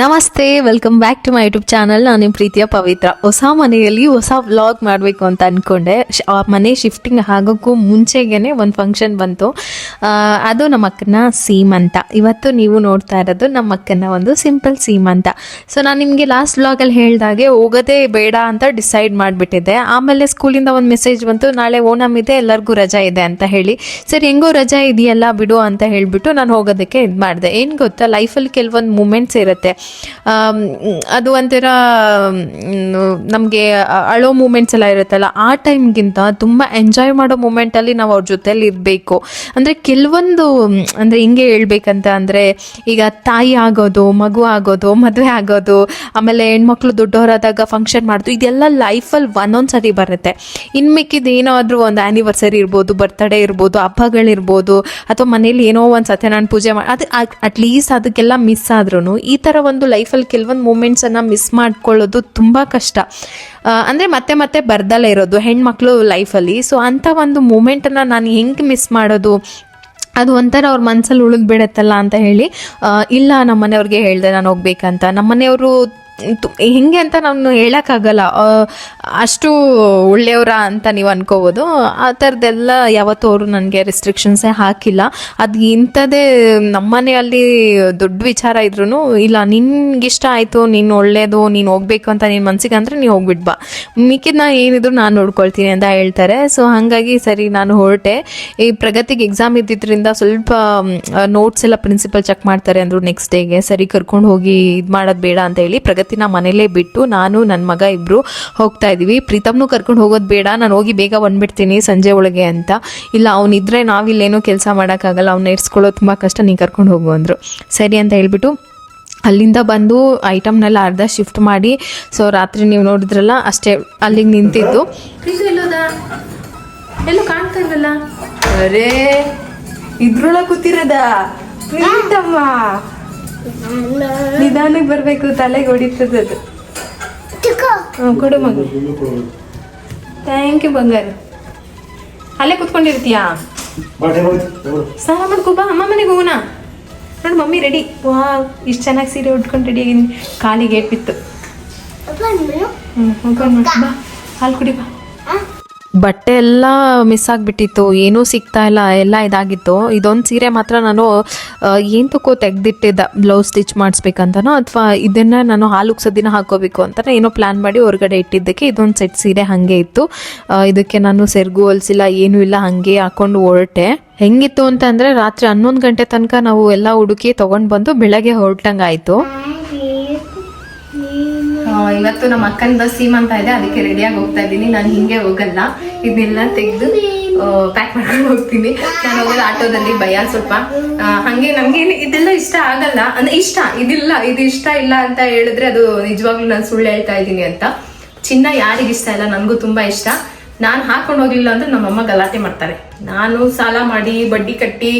ನಮಸ್ತೆ welcome back to my YouTube channel ನಾನು ನಿಮ್ಮ ಪ್ರೀತಿಯ ಪವಿತ್ರ. ಹೊಸ ಮನೆಯಲ್ಲಿ ಹೊಸ ವ್ಲಾಗ್ ಮಾಡಬೇಕು ಅಂತ ಅಂದ್ಕೊಂಡೆ ಆ ಮನೆ ಶಿಫ್ಟಿಂಗ್ ಆಗೋಕ್ಕೂ ಮುಂಚೆಗೇ ಒಂದು ಫಂಕ್ಷನ್ ಬಂತು. ಅದು ನಮ್ಮ ಅಕ್ಕನ ಸೀಮಂತ. ಇವತ್ತು ನೀವು ನೋಡ್ತಾ ಇರೋದು ನಮ್ಮ ಅಕ್ಕನ ಒಂದು ಸಿಂಪಲ್ ಸೀಮಂತ. ಸೊ ನಾನು ನಿಮಗೆ ಲಾಸ್ಟ್ ವ್ಲಾಗಲ್ಲಿ ಹೇಳಿದಾಗೆ ಹೋಗೋದೇ ಬೇಡ ಅಂತ ಡಿಸೈಡ್ ಮಾಡಿಬಿಟ್ಟಿದ್ದೆ. ಆಮೇಲೆ ಸ್ಕೂಲಿಂದ ಒಂದು ಮೆಸೇಜ್ ಬಂತು, ನಾಳೆ ಓಣಮ್ ಇದೆ, ಎಲ್ಲರಿಗೂ ರಜಾ ಇದೆ ಅಂತ ಹೇಳಿ. ಸರಿ, ಹೆಂಗೋ ರಜಾ ಇದೆಯಲ್ಲ ಬಿಡು ಅಂತ ಹೇಳಿಬಿಟ್ಟು ನಾನು ಹೋಗೋದಕ್ಕೆ ಇದು ಮಾಡಿದೆ. ಏನು ಗೊತ್ತಾ ಲೈಫಲ್ಲಿ ಕೆಲವೊಂದು ಮೂಮೆಂಟ್ಸ್ ಇರುತ್ತೆ. ಅದು ಒಂಥರ ನಮಗೆ ಅಳೋ ಮೂಮೆಂಟ್ಸ್ ಎಲ್ಲ ಇರುತ್ತಲ್ಲ, ಆ ಟೈಮ್ಗಿಂತ ತುಂಬ ಎಂಜಾಯ್ ಮಾಡೋ ಮೂಮೆಂಟಲ್ಲಿ ನಾವು ಅವ್ರ ಜೊತೆಯಲ್ಲಿ ಇರಬೇಕು. ಅಂದರೆ ಕೆಲವೊಂದು, ಅಂದರೆ ಹಿಂಗೆ ಹೇಳ್ಬೇಕಂತ ಅಂದರೆ, ಈಗ ತಾಯಿ ಆಗೋದು, ಮಗು ಆಗೋದು, ಮದುವೆ ಆಗೋದು, ಆಮೇಲೆ ಹೆಣ್ಮಕ್ಳು ದೊಡ್ಡವರಾದಾಗ ಫಂಕ್ಷನ್ ಮಾಡೋದು, ಇದೆಲ್ಲ ಲೈಫಲ್ಲಿ ಒಂದೊಂದು ಸರಿ ಬರುತ್ತೆ. ಇನ್ನು ಮಿಕ್ಕಿದ್ದು ಏನಾದರೂ ಒಂದು ಆ್ಯನಿವರ್ಸರಿ ಇರ್ಬೋದು ಬರ್ತ್ಡೇ ಇರ್ಬೋದು, ಹಬ್ಬಗಳಿರ್ಬೋದು, ಅಥವಾ ಮನೇಲಿ ಏನೋ ಒಂದು ಸತ್ಯನಾರಾಯಣ ಪೂಜೆ ಮಾಡಿ ಅದು ಅಟ್ಲೀಸ್ಟ್ ಅದಕ್ಕೆಲ್ಲ ಮಿಸ್ ಆದ್ರೂ ಈ ಥರ ಒಂದು ಲೈಫಲ್ಲಿ ಕೆಲವೊಂದು ಮೂಮೆಂಟ್ಸನ್ನು ಮಿಸ್ ಮಾಡ್ಕೊಳ್ಳೋದು ತುಂಬ ಕಷ್ಟ. ಅಂದರೆ ಮತ್ತೆ ಮತ್ತೆ ಬರ್ದಲ್ಲೇ ಇರೋದು ಹೆಣ್ಮಕ್ಳು ಲೈಫಲ್ಲಿ ಸೊ ಅಂಥ ಒಂದು ಮೂಮೆಂಟನ್ನು ನಾನು ಹೆಂಗೆ ಮಿಸ್ ಮಾಡೋದು? ಅದು ಒಂಥರ ಅವ್ರ ಮನಸ್ಸಲ್ಲಿ ಉಳಿದು ಬಿಡುತ್ತಲ್ಲ ಅಂತ ಹೇಳಿ ಇಲ್ಲ ನಮ್ಮ ಮನೆಯವ್ರಿಗೆ ಹೇಳಿದೆ ನಾನು ಹೋಗ್ಬೇಕಂತ. ನಮ್ಮ ಮನೆಯವರು ಹೆಂಗೆ ಅಂತ ನಾನು ಹೇಳೋಕ್ಕಾಗಲ್ಲ. ಅಷ್ಟು ಒಳ್ಳೆಯವರ ಅಂತ ನೀವು ಅನ್ಕೋಬೋದು. ಆ ಥರದ್ದೆಲ್ಲ ಯಾವತ್ತೂ ಅವರು ನನಗೆ ರೆಸ್ಟ್ರಿಕ್ಷನ್ಸೇ ಹಾಕಿಲ್ಲ. ಅದು ಇಂಥದ್ದೇ ನಮ್ಮನೆಯಲ್ಲಿ ದೊಡ್ಡ ವಿಚಾರ ಇದ್ರೂ ಇಲ್ಲ, ನಿನ್ಗಿಷ್ಟ ಆಯಿತು, ನೀನು ಒಳ್ಳೇದು, ನೀನು ಹೋಗ್ಬೇಕು ಅಂತ ನಿನ್ನ ಮನಸ್ಸಿಗೆ ಅಂದರೆ ನೀವು ಹೋಗ್ಬಿಟ್ಟು ಬಾ. ಮಿಕ್ಕಿದ್ನ ಏನಿದ್ರು ನಾನು ನೋಡ್ಕೊಳ್ತೀನಿ ಅಂತ ಹೇಳ್ತಾರೆ. ಸೊ ಹಾಗಾಗಿ ಸರಿ, ನಾನು ಹೊರಟೆ. ಈ ಪ್ರಗತಿಗೆ ಎಕ್ಸಾಮ್ ಇದ್ದಿದ್ದರಿಂದ ಸ್ವಲ್ಪ ನೋಟ್ಸ್ ಎಲ್ಲ ಪ್ರಿನ್ಸಿಪಲ್ ಚೆಕ್ ಮಾಡ್ತಾರೆ ಅಂದರು ನೆಕ್ಸ್ಟ್ ಡೇಗೆ ಸರಿ, ಕರ್ಕೊಂಡು ಹೋಗಿ ಇದು ಮಾಡೋದು ಬೇಡ ಅಂತ ಹೇಳಿ ಪ್ರಗತಿನ ಮನೇಲೇ ಬಿಟ್ಟು ನಾನು ನನ್ನ ಮಗ ಇಬ್ಬರು ಹೋಗ್ತಾ ಇದ್ದೀವಿ ಪ್ರೀತಮ್ನು ಕರ್ಕೊಂಡು ಹೋಗೋದು ಬೇಡ ನಾನು ಹೋಗಿ ಬೇಗ ಬಂದ್ಬಿಡ್ತೀನಿ ಸಂಜೆ ಒಳಗೆ ಅಂತ. ಇಲ್ಲ ಅವನಿದ್ರೆ ನಾವಿಲ್ಲೇನೋ ಕೆಲಸ ಮಾಡೋಕ್ಕಾಗಲ್ಲ ಅವ್ನ ಇಡ್ಸ್ಕೊಳ್ಳೋದು ತುಂಬ ಕಷ್ಟ ನೀನು ಕರ್ಕೊಂಡು ಹೋಗು ಅಂದರು. ಸರಿ ಅಂತ ಹೇಳ್ಬಿಟ್ಟು ಅಲ್ಲಿಂದ ಬಂದು ಐಟಮ್ನೆಲ್ಲ ಅರ್ಧ ಶಿಫ್ಟ್ ಮಾಡಿ ಸೊ ರಾತ್ರಿ ನೀವು ನೋಡಿದ್ರಲ್ಲ ಅಷ್ಟೇ ಅಲ್ಲಿಗೆ ನಿಂತಿದ್ದು. ಎಲ್ಲೋ ಕಾಣ್ತಾ ಇಲ್ವಲ್ಲ? ಅರೇ ಕೂತಿರೋದ? ಪ್ರೀತಮ್ಮ. ನಿಧಾನಕ್ಕೆ ಬರಬೇಕು ತಲೆಗೆ ಹೊಡಿತದದು ಹ್ಞೂ ಕೊಡು ಮಗ. ಥ್ಯಾಂಕ್ ಯು ಬಂಗಾರ. ಅಲ್ಲೇ ಕುತ್ಕೊಂಡಿರ್ತೀಯಾ? ಸ್ನಾನ ಮಾಡ್ಕೋ ಬಾ ಅಮ್ಮ ಮನೆಗೆ ಹೋಗೋಣ. ನೋಡು ಮಮ್ಮಿ ರೆಡಿ ವಾ ಇಷ್ಟು ಚೆನ್ನಾಗಿ ಸೀರೆ ಉಟ್ಕೊಂಡು ರೆಡಿ ಆಗಿದ್ದೀನಿ. ಕಾಲಿಗೆ ಏಟ್ ಬಿತ್ತು. ಹ್ಞೂ ನೋಡಿ ಬಾ. ಹಾಲು ಕುಡಿ ಬಾ. ಬಟ್ಟೆ ಎಲ್ಲ ಮಿಸ್ ಆಗಿಬಿಟ್ಟಿತ್ತು, ಏನೂ ಸಿಗ್ತಾ ಇಲ್ಲ, ಎಲ್ಲ ಇದಾಗಿತ್ತು. ಇದೊಂದು ಸೀರೆ ಮಾತ್ರ ನಾನು ಏನು ತಕೋ ತೆಗ್ದಿಟ್ಟಿದ್ದ, ಬ್ಲೌಸ್ ಸ್ಟಿಚ್ ಮಾಡಿಸ್ಬೇಕಂತನೋ ಅಥವಾ ಇದನ್ನು ನಾನು ಹಾಲು ಸದಿನ ಹಾಕೋಬೇಕು ಅಂತ ಏನೋ ಪ್ಲ್ಯಾನ್ ಮಾಡಿ ಹೊರಗಡೆ ಇಟ್ಟಿದ್ದಕ್ಕೆ ಇದೊಂದು ಸೆಟ್ ಸೀರೆ ಹಾಗೆ ಇತ್ತು. ಇದಕ್ಕೆ ನಾನು ಸೆರಗು ಹೊಲ್ಸಿಲ್ಲ, ಏನೂ ಇಲ್ಲ, ಹಾಗೆ ಹಾಕೊಂಡು ಹೊರಟೆ. ಹೆಂಗಿತ್ತು ಅಂತಂದರೆ ರಾತ್ರಿ ಹನ್ನೊಂದು ಗಂಟೆ ತನಕ ನಾವು ಎಲ್ಲ ಹುಡುಕಿ ತೊಗೊಂಡು ಬಂದು ಬೆಳಗ್ಗೆ ಹೊರಟಂಗಾಯಿತು. ಇವತ್ತು ನಮ್ಮ ಅಕ್ಕನ ಸೀಮಂತ ಇದೆ, ಅದಕ್ಕೆ ರೆಡಿಯಾಗಿ ಹೋಗ್ತಾ ಇದ್ದೀನಿ. ನಾನು ಹಿಂಗೆ ಹೋಗಲ್ಲ. ಇದನ್ನೆಲ್ಲ ತೆಗೆದು ಪ್ಯಾಕ್ ಮಾಡ್ಕೊಂಡು ಹೋಗ್ತೀನಿ. ನಾನು ಹೋಗೋದು ಆಟೋದಲ್ಲಿ ಭಯ ಸ್ವಲ್ಪ. ಹಂಗೆ ನಮ್ಗೆ ಇದೆಲ್ಲ ಇಷ್ಟ ಆಗಲ್ಲ. ಅಂದ್ರೆ ಇಷ್ಟ, ಇದಿಲ್ಲ, ಇದು ಇಷ್ಟ ಇಲ್ಲ ಅಂತ ಹೇಳಿದ್ರೆ ಅದು ನಿಜವಾಗ್ಲೂ ನಾನು ಸುಳ್ಳು ಹೇಳ್ತಾ ಇದ್ದೀನಿ ಅಂತ. ಚಿನ್ನ ಯಾರಿಗಿಷ್ಟ ಇಲ್ಲ? ನನಗೂ ತುಂಬಾ ಇಷ್ಟ. ನಾನು ಹಾಕೊಂಡು ಹೋಗ್ಲಿಲ್ಲ ಅಂದ್ರೆ ನಮ್ಮಮ್ಮ ಗಲಾಟೆ ಮಾಡ್ತಾರೆ. ನಾನು ಸಾಲ ಮಾಡಿ, ಬಡ್ಡಿ ಕಟ್ಟಿ,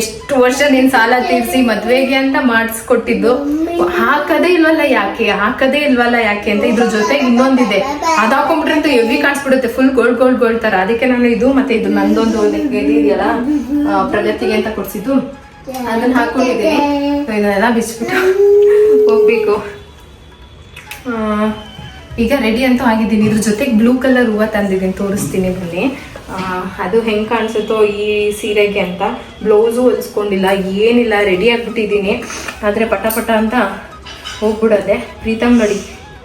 ಎಷ್ಟು ವರ್ಷ ನೀನ್ ಸಾಲ ತೀರಿಸಿ ಮದ್ವೆಗೆ ಅಂತ ಮಾಡಿಸ್ಕೊಟ್ಟಿದ್ದು. ಹಾಕದೇ ಇಲ್ವಲ್ಲ ಯಾಕೆ? ಹಾಕದೇ ಇಲ್ವಲ್ಲ ಯಾಕೆ ಅಂತ ಇದ್ರ ಜೊತೆ ಇನ್ನೊಂದಿದೆ. ಅದ್ ಹಾಕೊಂಡ್ಬಿಟ್ರೆ ಅಂತ ಎವ್ರಿ ಕಾಣಿಸ್ಬಿಡುತ್ತೆ. ಫುಲ್ ಗೋಲ್ಡ್ ಗೋಲ್ಡ್ ಗೋಲ್ಡ್ ತರ. ಅದಕ್ಕೆ ನಾನು ಇದು ಮತ್ತೆ ಇದು ನಂದೊಂದು ಇದೆಯಲ್ಲ ಪ್ರಗತಿಗೆ ಅಂತ ಕೊಡ್ಸಿದ್ದು. ಅದನ್ನ ಹಾಕೊಂಡಿದ್ದೀನಿ. ಇದನ್ನೆಲ್ಲ ಬಿಚ್ಬಿಟ್ಟು ಹೋಗ್ಬೇಕು. ಈಗ ರೆಡಿ ಅಂತೂ ಆಗಿದ್ದೀನಿ. ಇದ್ರ ಜೊತೆಗೆ ಬ್ಲೂ ಕಲರ್ ಹೂವ ತಂದಿದ್ದೀನಿ. ತೋರಿಸ್ತೀನಿ ಬನ್ನಿ. ಆ, ಅದು ಹೆಂಗೆ ಕಾಣಿಸುತ್ತೋ ಈ ಸೀರೆಗೆ ಅಂತ. ಬ್ಲೌಸು ಹೊಲಿಸ್ಕೊಂಡಿಲ್ಲ. ಏನಿಲ್ಲ ರೆಡಿ ಆಗ್ಬಿಟ್ಟಿದ್ದೀನಿ. ಆದರೆ ಪಟ ಪಟ ಅಂತ ಹೋಗ್ಬಿಡೋದೆ. ಪ್ರೀತಮ್ ನೋಡಿ.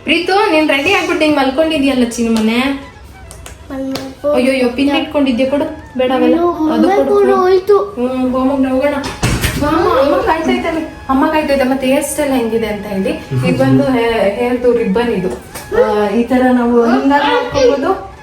ಪ್ರೀತು ನೀನು ರೆಡಿ ಆಗ್ಬಿಟ್ಟು ಹಿಂಗೆ ಮಲ್ಕೊಂಡಿದ್ಯಲ್ಲ ಚಿನ್ನ ಮನೆ? ಅಯ್ಯೋ ಪಿನ್ ಇಟ್ಕೊಂಡಿದ್ದೆ ಕೊಡು. ಬೇಡ ಅದು ಕೊಡು ಹೋಗೋಣ. ಅಮ್ಮ ಕಾಯ್ತಾ ಇದ್ದಾಳೆ. ಅಮ್ಮ ಕಾಯ್ತಾ ಇದ್ದ ಮತ್ತೆ ಹೇರ್ ಸ್ಟೈಲ್ ಹೆಂಗಿದೆ ಅಂತ ಹೇಳಿ. ಇದು ಬಂದು ಹೇರ್ದು ರಿಬ್ಬನ್ ಇದು. ಈ ತರ ನಾವು ಹಾಕೋಬಹುದು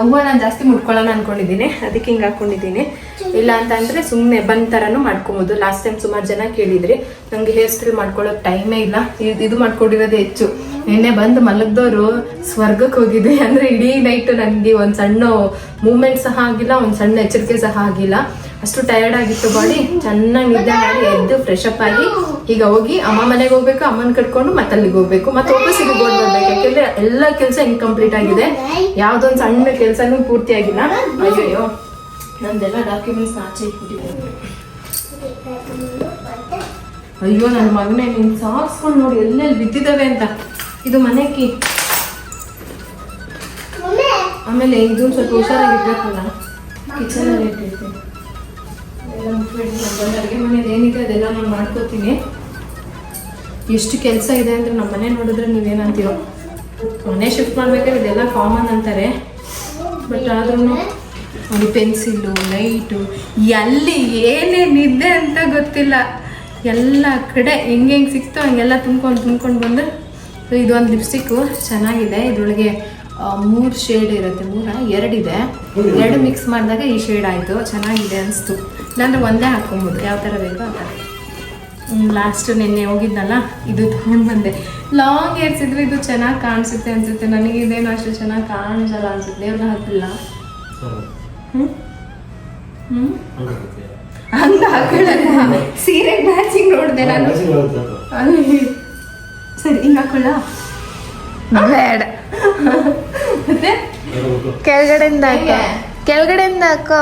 ಹೂವ ನಾನು ಜಾಸ್ತಿ ಮುಟ್ಕೊಳ್ಳೋಣ ಅನ್ಕೊಂಡಿದ್ದೀನಿ. ಅದಕ್ಕೆ ಹಿಂಗೆ ಹಾಕೊಂಡಿದ್ದೀನಿ ಇಲ್ಲ ಅಂತ ಅಂದ್ರೆ ಸುಮ್ಮನೆ ಬಂದ್ ಥರನೂ ಮಾಡ್ಕೊಬೋದು. ಲಾಸ್ಟ್ ಟೈಮ್ ಸುಮಾರು ಜನ ಕೇಳಿದ್ರಿ, ನಂಗೆ ಹೇರ್ ಸ್ಟೈಲ್ ಮಾಡ್ಕೊಳ್ಳೋಕೆ ಟೈಮೇ ಇಲ್ಲ. ಇದ್- ಇದು ಮಾಡ್ಕೊಂಡಿರೋದೇ ಹೆಚ್ಚು. ನಿನ್ನೆ ಬಂದು ಮಲಗ್ದವರು ಸ್ವರ್ಗಕ್ಕೆ ಹೋಗಿದ್ದೆ ಅಂದ್ರೆ ಇಡೀ ನೈಟ್ ನನಗೆ ಒಂದು ಸಣ್ಣ ಮೂಮೆಂಟ್ ಸಹ ಆಗಿಲ್ಲ, ಒಂದು ಸಣ್ಣ ಎಚ್ಚರಿಕೆ ಸಹ ಆಗಿಲ್ಲ. ಅಷ್ಟು ಟಯರ್ಡ್ ಆಗಿತ್ತು ಬಾಡಿ ಚೆನ್ನಾಗಿ ನಿದ್ದೆ ಮಾಡಿ ಎದ್ದು ಫ್ರೆಶ್ ಅಪ್ ಆಗಿ ಈಗ ಹೋಗಿ ಅಮ್ಮ ಮನೆಗೆ ಹೋಗ್ಬೇಕು, ಅಮ್ಮನ ಕಟ್ಕೊಂಡು ಮತ್ತೆ ಅಲ್ಲಿಗೆ ಹೋಗ್ಬೇಕು. ಮತ್ತೆ ವಾಪಸ್ ಈಗ ಬೋರ್ಡ್ ಬರ್ಬೇಕು ಯಾಕೆಂದ್ರೆ ಎಲ್ಲ ಕೆಲಸ ಇನ್ಕಂಪ್ಲೀಟ್ ಆಗಿದೆ. ಯಾವ್ದೊಂದು ಸಣ್ಣ ಕೆಲಸನೂ ಪೂರ್ತಿ ಆಗಿಲ್ಲ. ಅಯ್ಯೋ ನಂದೆಲ್ಲ ಡಾಕ್ಯುಮೆಂಟ್ಸ್ ಆಚೆ ಇಟ್ಬಿಟ್ಟಿದ್ದೀನಿ. ಅಯ್ಯೋ ನನ್ನ ಮಗನೇ ನೀನು ಸಾಕ್ಸ್ಕೊಂಡು ನೋಡಿ ಎಲ್ಲೆಲ್ಲಿ ಬಿದ್ದಿದ್ದಾವೆ ಅಂತ. ಇದು ಮನೆ ಆಮೇಲೆ ಇದೊಂದು ಸ್ವಲ್ಪ ಹುಷಾರಾಗಿರ್ಬೇಕಲ್ಲ ಕಿಚನಲ್ಲಿ ಇಟ್ಟಿರ್ತೀನಿ ಎಲ್ಲ ಅಡುಗೆ ಮನೇಲಿ ಏನಿದೆ ಅದೆಲ್ಲ ನಾನು ಮಾಡ್ಕೋತೀನಿ. ಎಷ್ಟು ಕೆಲಸ ಇದೆ ಅಂದರೆ ನಮ್ಮ ಮನೆ ನೋಡಿದ್ರೆ ನೀವೇನಂತೀರೋ. ಮನೆ ಶಿಫ್ಟ್ ಮಾಡ್ಬೇಕಾದ್ರೆ ಇದೆಲ್ಲ ಕಾಮನ್ ಅಂತಾರೆ. ಬಟ್ ಆದ್ರೂ ಒಂದು ಪೆನ್ಸಿಲ್ಲು ಲೈಟು ಎಲ್ಲಿ ಏನೇನಿದೆ ಅಂತ ಗೊತ್ತಿಲ್ಲ. ಎಲ್ಲ ಕಡೆ ಹೆಂಗೆ ಹೆಂಗೆ ಸಿಕ್ತೋ ಹಂಗೆಲ್ಲ ತುಂಬ್ಕೊಂಡು ತುಂಬ್ಕೊಂಡು ಬಂದು ಸೊ ಇದೊಂದು ಲಿಪ್ಸ್ಟಿಕ್ಕು ಚೆನ್ನಾಗಿದೆ. ಇದ್ರೊಳಗೆ ಮೂರು ಶೇಡ್ ಇರುತ್ತೆ. ಮೂರ, ಎರಡಿದೆ. ಎರಡು ಮಿಕ್ಸ್ ಮಾಡಿದಾಗ ಈ ಶೇಡ್ ಆಯಿತು. ಚೆನ್ನಾಗಿದೆ ಅನಿಸ್ತು. ಇಲ್ಲಾಂದ್ರೆ ಒಂದೇ ಹಾಕ್ಕೊಬೋದು ಯಾವ ಥರ ಬೇಕು ಆ ಥರ ಲಾಸ್ಟು ನಿನ್ನೆ ಹೋಗಿದ್ನಲ್ಲ ಇದು ತೊಗೊಂಡು ಬಂದೆ. ಲಾಂಗ್ ಹೇರ್ಸ್ ಇದ್ರೆ ಇದು ಚೆನ್ನಾಗಿ ಕಾಣಿಸುತ್ತೆ ಅನಿಸುತ್ತೆ. ನನಗೆ ಇದೇನು ಅಷ್ಟು ಚೆನ್ನಾಗಿ ಕಾಣಿಸಲ್ಲ ಅನಿಸುತ್ತೆ. ದೇವ್ರನ್ನ ಹಾಕಿಲ್ಲ ಹ್ಞೂ ಹ್ಞೂ ಹಂಗ ಹಾಕೊಳ್ಳಲ್ಲ. ಸೀರೆ ಮ್ಯಾಚಿಂಗ್ ನೋಡಿದೆ ನಾನು. ಸರಿ ಹಿಂಗೆ ಹಾಕೊಳ್ಳ? ಬೇಡ. ಮತ್ತೆ? ಕೆಳಗಡೆಯಿಂದ ಹಾಕೋ. ಕೆಳಗಡೆಯಿಂದ ಹಾಕೋ.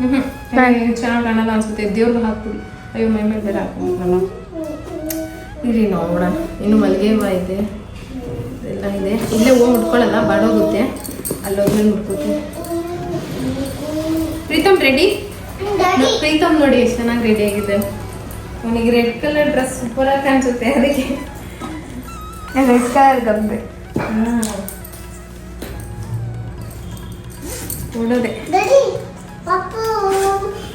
ಹ್ಞೂ ಚೆನ್ನಾಗಿ ಕಾಣಲ್ಲ ಅನ್ಸುತ್ತೆ. ದೇವ್ರಿಗೆ ಹಾಕ್ಬಿಡಿ. ಅಯ್ಯೋ ಮೈ ಮೇಲೆ ಬೇರೆ ಹಾಕ್ಬಿಡಲ್ಲ ಇರಿ ನೋಡೋಣ. ಇನ್ನು ಮಲ್ಲಿಗೆ ಹೂವು ಇದೆ. ಎಲ್ಲ ಇದೆ. ಇಲ್ಲೇ ಹೂವು ಮುಟ್ಕೊಳ್ಳಲ್ಲ ಬಾಡೋಗುತ್ತೆ. ಅಲ್ಲೋದ್ಮೇಲೆ ಮುಟ್ಕೋತೀವಿ ಪ್ರೀತಮ್ ರೆಡಿ ಪ್ರೀತಮ್ ನೋಡಿ ಎಷ್ಟು ಚೆನ್ನಾಗಿ ರೆಡಿ ಆಗಿದೆ. ಅವನಿಗೆ ರೆಡ್ ಕಲರ್ ಡ್ರೆಸ್ ಸೂಪರ್ ಆಗಿ ಕಾಣಿಸುತ್ತೆ ಅದಕ್ಕೆ. ರೆಡ್ ಕಲರ್ ಗಬ್ಬೆ ನೋಡೋದೆ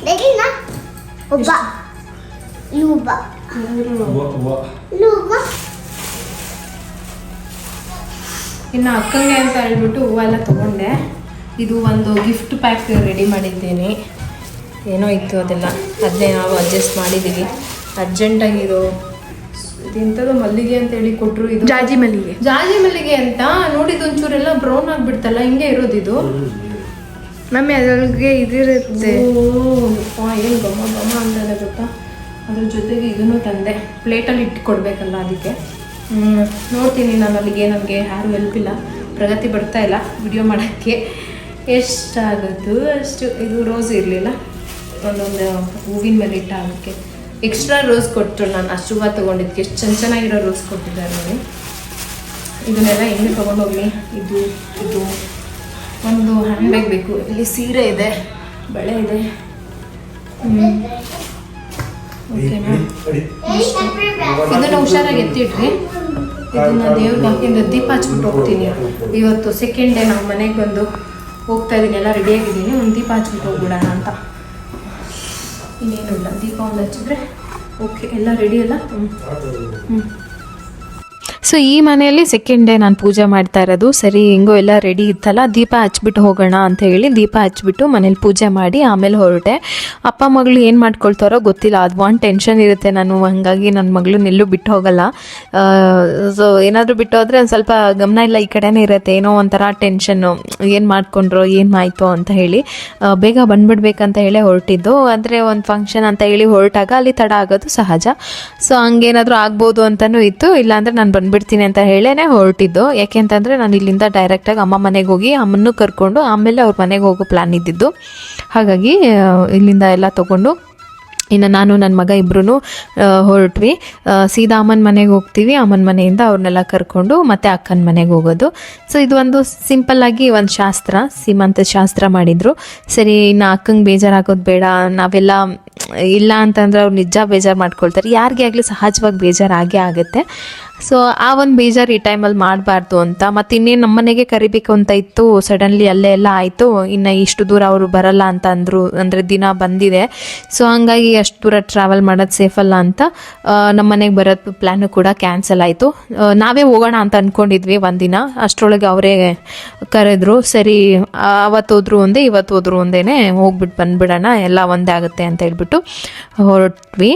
Daddy, ಒಬ್ಬ ಲೂಬ ಲೂಬ. ಇನ್ನು ಅಕ್ಕಂಗೆ ಅಂತ ಹೇಳ್ಬಿಟ್ಟು ಹೂವೆಲ್ಲ ತೊಗೊಂಡೆ. ಇದು ಒಂದು ಗಿಫ್ಟ್ ಪ್ಯಾಕ್ ರೆಡಿ ಮಾಡಿದ್ದೀನಿ. ಏನೋ ಇತ್ತು ಅದೆಲ್ಲ. ಅದನ್ನೇ ನಾವು ಅಡ್ಜಸ್ಟ್ ಮಾಡಿದ್ದೀವಿ. ಅರ್ಜೆಂಟಾಗಿರೋ ಇದೆಂಥದ್ದು ಮಲ್ಲಿಗೆ ಅಂತ ಹೇಳಿ ಕೊಟ್ಟರು ಇದು. ಜಾಜಿ ಮಲ್ಲಿಗೆ. ಜಾಜಿ ಮಲ್ಲಿಗೆ ಅಂತ? ನೋಡಿದ ಒಂಚೂರೆಲ್ಲ ಬ್ರೌನ್ ಆಗಿಬಿಡ್ತಲ್ಲ ಹಿಂಗೆ ಇರೋದು ಇದು. ಮಮ್ಮಿ ಅದ್ರೊಳಗೆ ಇದಿರುತ್ತೆ. ಏನು ಗಮ ಗಮ ಅಂತದೆ ಗೊತ್ತಾ? ಅದ್ರ ಜೊತೆಗೆ ಇದನ್ನು ತಂದೆ, ಪ್ಲೇಟಲ್ಲಿ ಇಟ್ಟು ಕೊಡಬೇಕಲ್ಲ ಅದಕ್ಕೆ ನೋಡ್ತೀನಿ ನಾನು ಅಲ್ಲಿಗೆ, ನನಗೆ ಯಾರು ಹೆಲ್ಪ್ ಇಲ್ಲ. ಪ್ರಗತಿ ಬರ್ತಾ ಇಲ್ಲ ವಿಡಿಯೋ ಮಾಡೋಕ್ಕೆ. ಎಷ್ಟಾಗುತ್ತೋ ಅಷ್ಟು, ಇದು ರೋಸ್ ಇರಲಿಲ್ಲ? ಒಂದೊಂದು ಹೂವಿನ ಮೇಲೆ ಇಟ್ಟ ಅದಕ್ಕೆ ಎಕ್ಸ್ಟ್ರಾ ರೋಸ್ ಕೊಟ್ಟರು ನಾನು, ಅಷ್ಟು ಹೂವು ಎಷ್ಟು ಚೆನ್ನ ಚೆನ್ನಾಗಿರೋ ರೋಸ್ ಕೊಟ್ಟಿದ್ದಾರೆ ನೋಡಿ. ಇದನ್ನೆಲ್ಲ ಹೆಂಗೆ ತೊಗೊಂಡೋಗ್ಲಿ? ಇದು ಇದು. ಒಂದು ಹ್ಯಾಂಡ್ ಬ್ಯಾಗ್ ಬೇಕು. ಇಲ್ಲಿ ಸೀರೆ ಇದೆ ಬಳೆ ಇದೆ. ಓಕೆನಾ? ಇದನ್ನ ಹುಷಾರಾಗಿ ಎತ್ತಿಟ್ರಿ ಇದನ್ನ ದೇವ್ರಿಗೆ ಹಾಕಿಂದ ದೀಪ ಹಚ್ಬಿಟ್ಟು ಹೋಗ್ತೀನಿ. ಇವತ್ತು ಸೆಕೆಂಡ್ ಡೇ ನಾವು ಮನೆಗೆ ಬಂದು ಹೋಗ್ತಾ ಇದ್ದೀನಿ ಎಲ್ಲ ರೆಡಿ ಆಗಿದ್ದೀನಿ. ಒಂದು ದೀಪ ಹಚ್ಬಿಟ್ಟು ಹೋಗ್ಬಿಡೋಣ ಅಂತ. ಇನ್ನೇನು ಇಲ್ಲ. ದೀಪ ಒಂದು ಹಚ್ಚಿದ್ರೆ ಓಕೆ ಎಲ್ಲ ರೆಡಿ ಅಲ್ಲ? ಹ್ಞೂ ಹ್ಞೂ ಸೊ ಈ ಮನೆಯಲ್ಲಿ ಸೆಕೆಂಡ್ ಡೇ ನಾನು ಪೂಜೆ ಮಾಡ್ತಾ ಇರೋದು. ಸರಿ, ಹೆಂಗೋ ಎಲ್ಲ ರೆಡಿ ಇತ್ತಲ್ಲ, ದೀಪ ಹಚ್ಬಿಟ್ಟು ಹೋಗೋಣ ಅಂತ ಹೇಳಿ ದೀಪ ಹಚ್ಬಿಟ್ಟು ಮನೇಲಿ ಪೂಜೆ ಮಾಡಿ ಆಮೇಲೆ ಹೊರಟೆ. ಅಪ್ಪ ಮಗಳು ಏನು ಮಾಡ್ಕೊಳ್ತಾರೋ ಗೊತ್ತಿಲ್ಲ, ಅದು ಒಂದು ಟೆನ್ಷನ್ ಇರುತ್ತೆ. ನಾನು ಹಾಗಾಗಿ ನನ್ನ ಮಗಳು ನಿಲ್ಲು ಬಿಟ್ಟು ಹೋಗಲ್ಲ. ಸೊ ಏನಾದರೂ ಬಿಟ್ಟು ಹೋದರೆ ಒಂದು ಸ್ವಲ್ಪ ಗಮನ ಇಲ್ಲ, ಈ ಕಡೆನೇ ಇರುತ್ತೆ. ಏನೋ ಒಂಥರ ಟೆನ್ಷನ್ನು ಏನು ಮಾಡ್ಕೊಂಡ್ರೋ, ಏನು ಆಯಿತು ಅಂತ ಹೇಳಿ. ಬೇಗ ಬಂದ್ಬಿಡ್ಬೇಕಂತ ಹೇಳಿ ಹೊರಟಿದ್ದು. ಆದರೆ ಒಂದು ಫಂಕ್ಷನ್ ಅಂತ ಹೇಳಿ ಹೊರಟಾಗ ಅಲ್ಲಿ ತಡ ಆಗೋದು ಸಹಜ. ಸೊ ಹಂಗೇನಾದರೂ ಆಗ್ಬೋದು ಅಂತಲೂ ಇತ್ತು. ಇಲ್ಲಾಂದರೆ ನಾನು ಬಂದ್ಬಿಡ್ತೀನಿ ಅಂತ ಹೇಳೇನೆ ಹೊರಟಿದ್ದು. ಯಾಕೆ ಅಂತಂದರೆ ನಾನು ಇಲ್ಲಿಂದ ಡೈರೆಕ್ಟಾಗಿ ಅಮ್ಮ ಮನೆಗೆ ಹೋಗಿ ಅಮ್ಮನ್ನು ಕರ್ಕೊಂಡು ಆಮೇಲೆ ಅವ್ರ ಮನೆಗೆ ಹೋಗೋ ಪ್ಲ್ಯಾನ್ ಇದ್ದಿದ್ದು. ಹಾಗಾಗಿ ಇಲ್ಲಿಂದ ಎಲ್ಲ ತೊಗೊಂಡು, ಇನ್ನು ನಾನು ನನ್ನ ಮಗ ಇಬ್ಬರೂ ಹೊರಟ್ವಿ. ಸೀದಾ ಅಮ್ಮನ ಮನೆಗೆ ಹೋಗ್ತೀವಿ. ಅಮ್ಮನ ಮನೆಯಿಂದ ಅವ್ರನ್ನೆಲ್ಲ ಕರ್ಕೊಂಡು ಮತ್ತೆ ಅಕ್ಕನ ಮನೆಗೆ ಹೋಗೋದು. ಸೊ ಇದು ಒಂದು ಸಿಂಪಲ್ಲಾಗಿ ಒಂದು ಶಾಸ್ತ್ರ ಸೀಮಂತ ಶಾಸ್ತ್ರ ಮಾಡಿದರು. ಸರಿ, ಇನ್ನು ಅಕ್ಕಂಗೆ ಬೇಜಾರಾಗೋದು ಬೇಡ. ನಾವೆಲ್ಲ, ಇಲ್ಲ ಅಂತಂದ್ರೆ ಅವ್ರು ನಿಜ ಬೇಜಾರು ಮಾಡ್ಕೊಳ್ತಾರೆ. ಯಾರಿಗೆ ಆಗಲಿ ಸಹಜವಾಗಿ ಬೇಜಾರಾಗೇ ಆಗೇ ಆಗುತ್ತೆ. ಸೊ ಆ ಒಂದು ಬೇಜಾರು ಈ ಟೈಮಲ್ಲಿ ಮಾಡಬಾರ್ದು ಅಂತ. ಮತ್ತು ಇನ್ನೇನು ನಮ್ಮನೆಗೆ ಕರಿಬೇಕು ಅಂತ ಇತ್ತು ಸಡನ್ಲಿ ಅಲ್ಲೇ ಎಲ್ಲ ಆಯಿತು. ಇನ್ನು ಇಷ್ಟು ದೂರ ಅವರು ಬರಲ್ಲ ಅಂತ ಅಂದರು, ಅಂದರೆ ದಿನ ಬಂದಿದೆ. ಸೊ ಹಂಗಾಗಿ ಅಷ್ಟು ದೂರ ಟ್ರಾವೆಲ್ ಮಾಡೋದು ಸೇಫ್ ಅಲ್ಲ ಅಂತ ನಮ್ಮ ಮನೆಗೆ ಬರೋದು ಪ್ಲ್ಯಾನು ಕೂಡ ಕ್ಯಾನ್ಸಲ್ ಆಯಿತು. ನಾವೇ ಹೋಗೋಣ ಅಂತ ಅಂದ್ಕೊಂಡಿದ್ವಿ ಒಂದಿನ. ಅಷ್ಟರೊಳಗೆ ಅವರೇ ಕರೆದ್ರು, ಸರಿ ಅವತ್ತು ಹೋದ್ರು ಒಂದೇ ಇವತ್ತು ಹೋದ್ರು ಒಂದೇ ಹೋಗ್ಬಿಟ್ಟು ಬಂದ್ಬಿಡೋಣ, ಎಲ್ಲ ಒಂದೇ ಆಗುತ್ತೆ ಅಂತ ಹೇಳ್ಬಿಟ್ಟು ಹೊರಟ್ವಿ.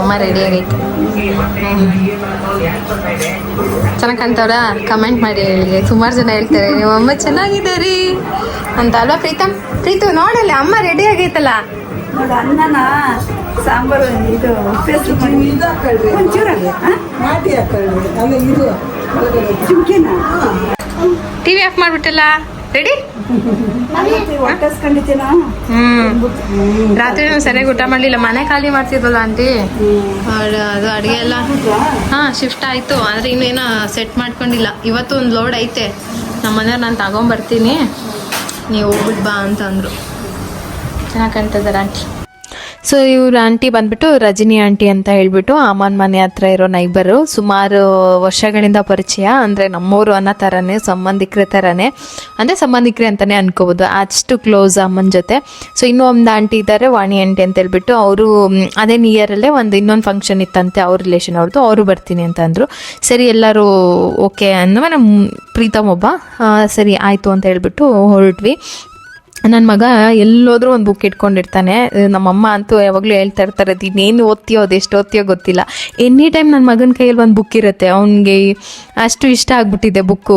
ಅಮ್ಮ ರೆಡಿ ಆಗೈತೆ ಚೆನ್ನಾಗಿ ಕಾಣ್ತಾವ್ರ? ಕಮೆಂಟ್ ಮಾಡಿ ಹೇಳಿ. ಸುಮಾರು ಜನ ಹೇಳ್ತಾರೆ, ನಿಮ್ಮ ಅಮ್ಮ ಚೆನ್ನಾಗಿದೆ ರೀ. ಅಂತ ಅಲ್ವಾ ಪ್ರೀತಮ್? ಪ್ರೀತು, ನೋಡಲ್ಲ, ಅಮ್ಮ ರೆಡಿ ಆಗೈತಲ್ಲ? ನೋಡ ಅಣ್ಣನ ಸಾಂಬಾರು ಇದು ಒಂಚೂರು ಟಿವಿ ಆಫ್ ಮಾಡ್ಬಿಟ್ಟಲ್ಲ? ರೆಡಿ ರಾತ್ರಿ ಸರಿಯಾಗಿ ಊಟ ಮಾಡಲಿಲ್ಲ. ಮನೆ ಖಾಲಿ ಮಾಡ್ತಿದ್ವಲ್ಲ ಆಂಟಿ. ಅದು ಅಡಿಗೆ ಎಲ್ಲ. ಹಾ ಶಿಫ್ಟ್ ಆಯ್ತು. ಆದ್ರೆ ಇನ್ನೇನೋ ಸೆಟ್ ಮಾಡ್ಕೊಂಡಿಲ್ಲ. ಇವತ್ತು ಒಂದು ಲೋಡ್ ಐತೆ. ನಮ್ಮ ಮನೆಯವ್ರು ನಾನು ತಗೊಂಬರ್ತೀನಿ. ನೀವು ಹೋಗ್ಬಿಟ್ಟು ಬಾ ಅಂತ ಅಂದ್ರು ಚೆನ್ನಾಗಿ ಕಾಣ್ತದ ಆಂಟಿ. ಸೊ ಇವ್ರ ಆಂಟಿ ಬಂದ್ಬಿಟ್ಟು ರಜನಿ ಆಂಟಿ ಅಂತ ಹೇಳ್ಬಿಟ್ಟು ಅಮ್ಮನ ಮನೆ ಹತ್ರ ಇರೋ ನೈಬರು ಸುಮಾರು ವರ್ಷಗಳಿಂದ ಪರಿಚಯ. ಅಂದರೆ ನಮ್ಮವರು ಅನ್ನೋ ಥರನೇ ಸಂಬಂಧಿಕರ ಥರನೇ ಅಂದರೆ ಸಂಬಂಧಿಕರೇ ಅಂತಲೇ ಅನ್ಕೋಬೋದು. ಅಷ್ಟು ಕ್ಲೋಸ್ ಅಮ್ಮನ ಜೊತೆ. ಸೊ ಇನ್ನೂ ಒಂದು ಆಂಟಿ ಇದ್ದಾರೆ ವಾಣಿ ಆಂಟಿ ಅಂತ ಹೇಳ್ಬಿಟ್ಟು ಅವರು ಅದೇ ನಿಯರಲ್ಲೇ ಒಂದು ಇನ್ನೊಂದು ಫಂಕ್ಷನ್ ಇತ್ತಂತೆ ಅವ್ರ ರಿಲೇಷನ್ ಅವ್ರದ್ದು ಅವರು ಬರ್ತೀನಿ ಅಂತ ಅಂದರು. ಸರಿ, ಎಲ್ಲರೂ ಓಕೆ ನಮ್ಮ ಪ್ರೀತಮ್ ಒಬ್ಬ. ಸರಿ, ಆಯಿತು ಅಂತ ಹೇಳ್ಬಿಟ್ಟು ಹೊರಟ್ವಿ. ನನ್ನ ಮಗ ಎಲ್ಲೋದ್ರೂ ಒಂದು ಬುಕ್ ಇಟ್ಕೊಂಡಿರ್ತಾನೆ ನಮ್ಮಮ್ಮ ಅಂತೂ ಯಾವಾಗಲೂ ಹೇಳ್ತಾ ಇರ್ತಾರೆ ಇನ್ನೇನು ಓದ್ತೀಯೋ ಎಷ್ಟು ಓದ್ತೀಯೋ ಗೊತ್ತಿಲ್ಲ ಎನಿ ಟೈಮ್ ನನ್ನ ಮಗನ ಕೈಯಲ್ಲಿ ಒಂದು ಬುಕ್ ಇರುತ್ತೆ ಅವನಿಗೆ ಅಷ್ಟು ಇಷ್ಟ ಆಗ್ಬಿಟ್ಟಿದೆ ಬುಕ್ಕು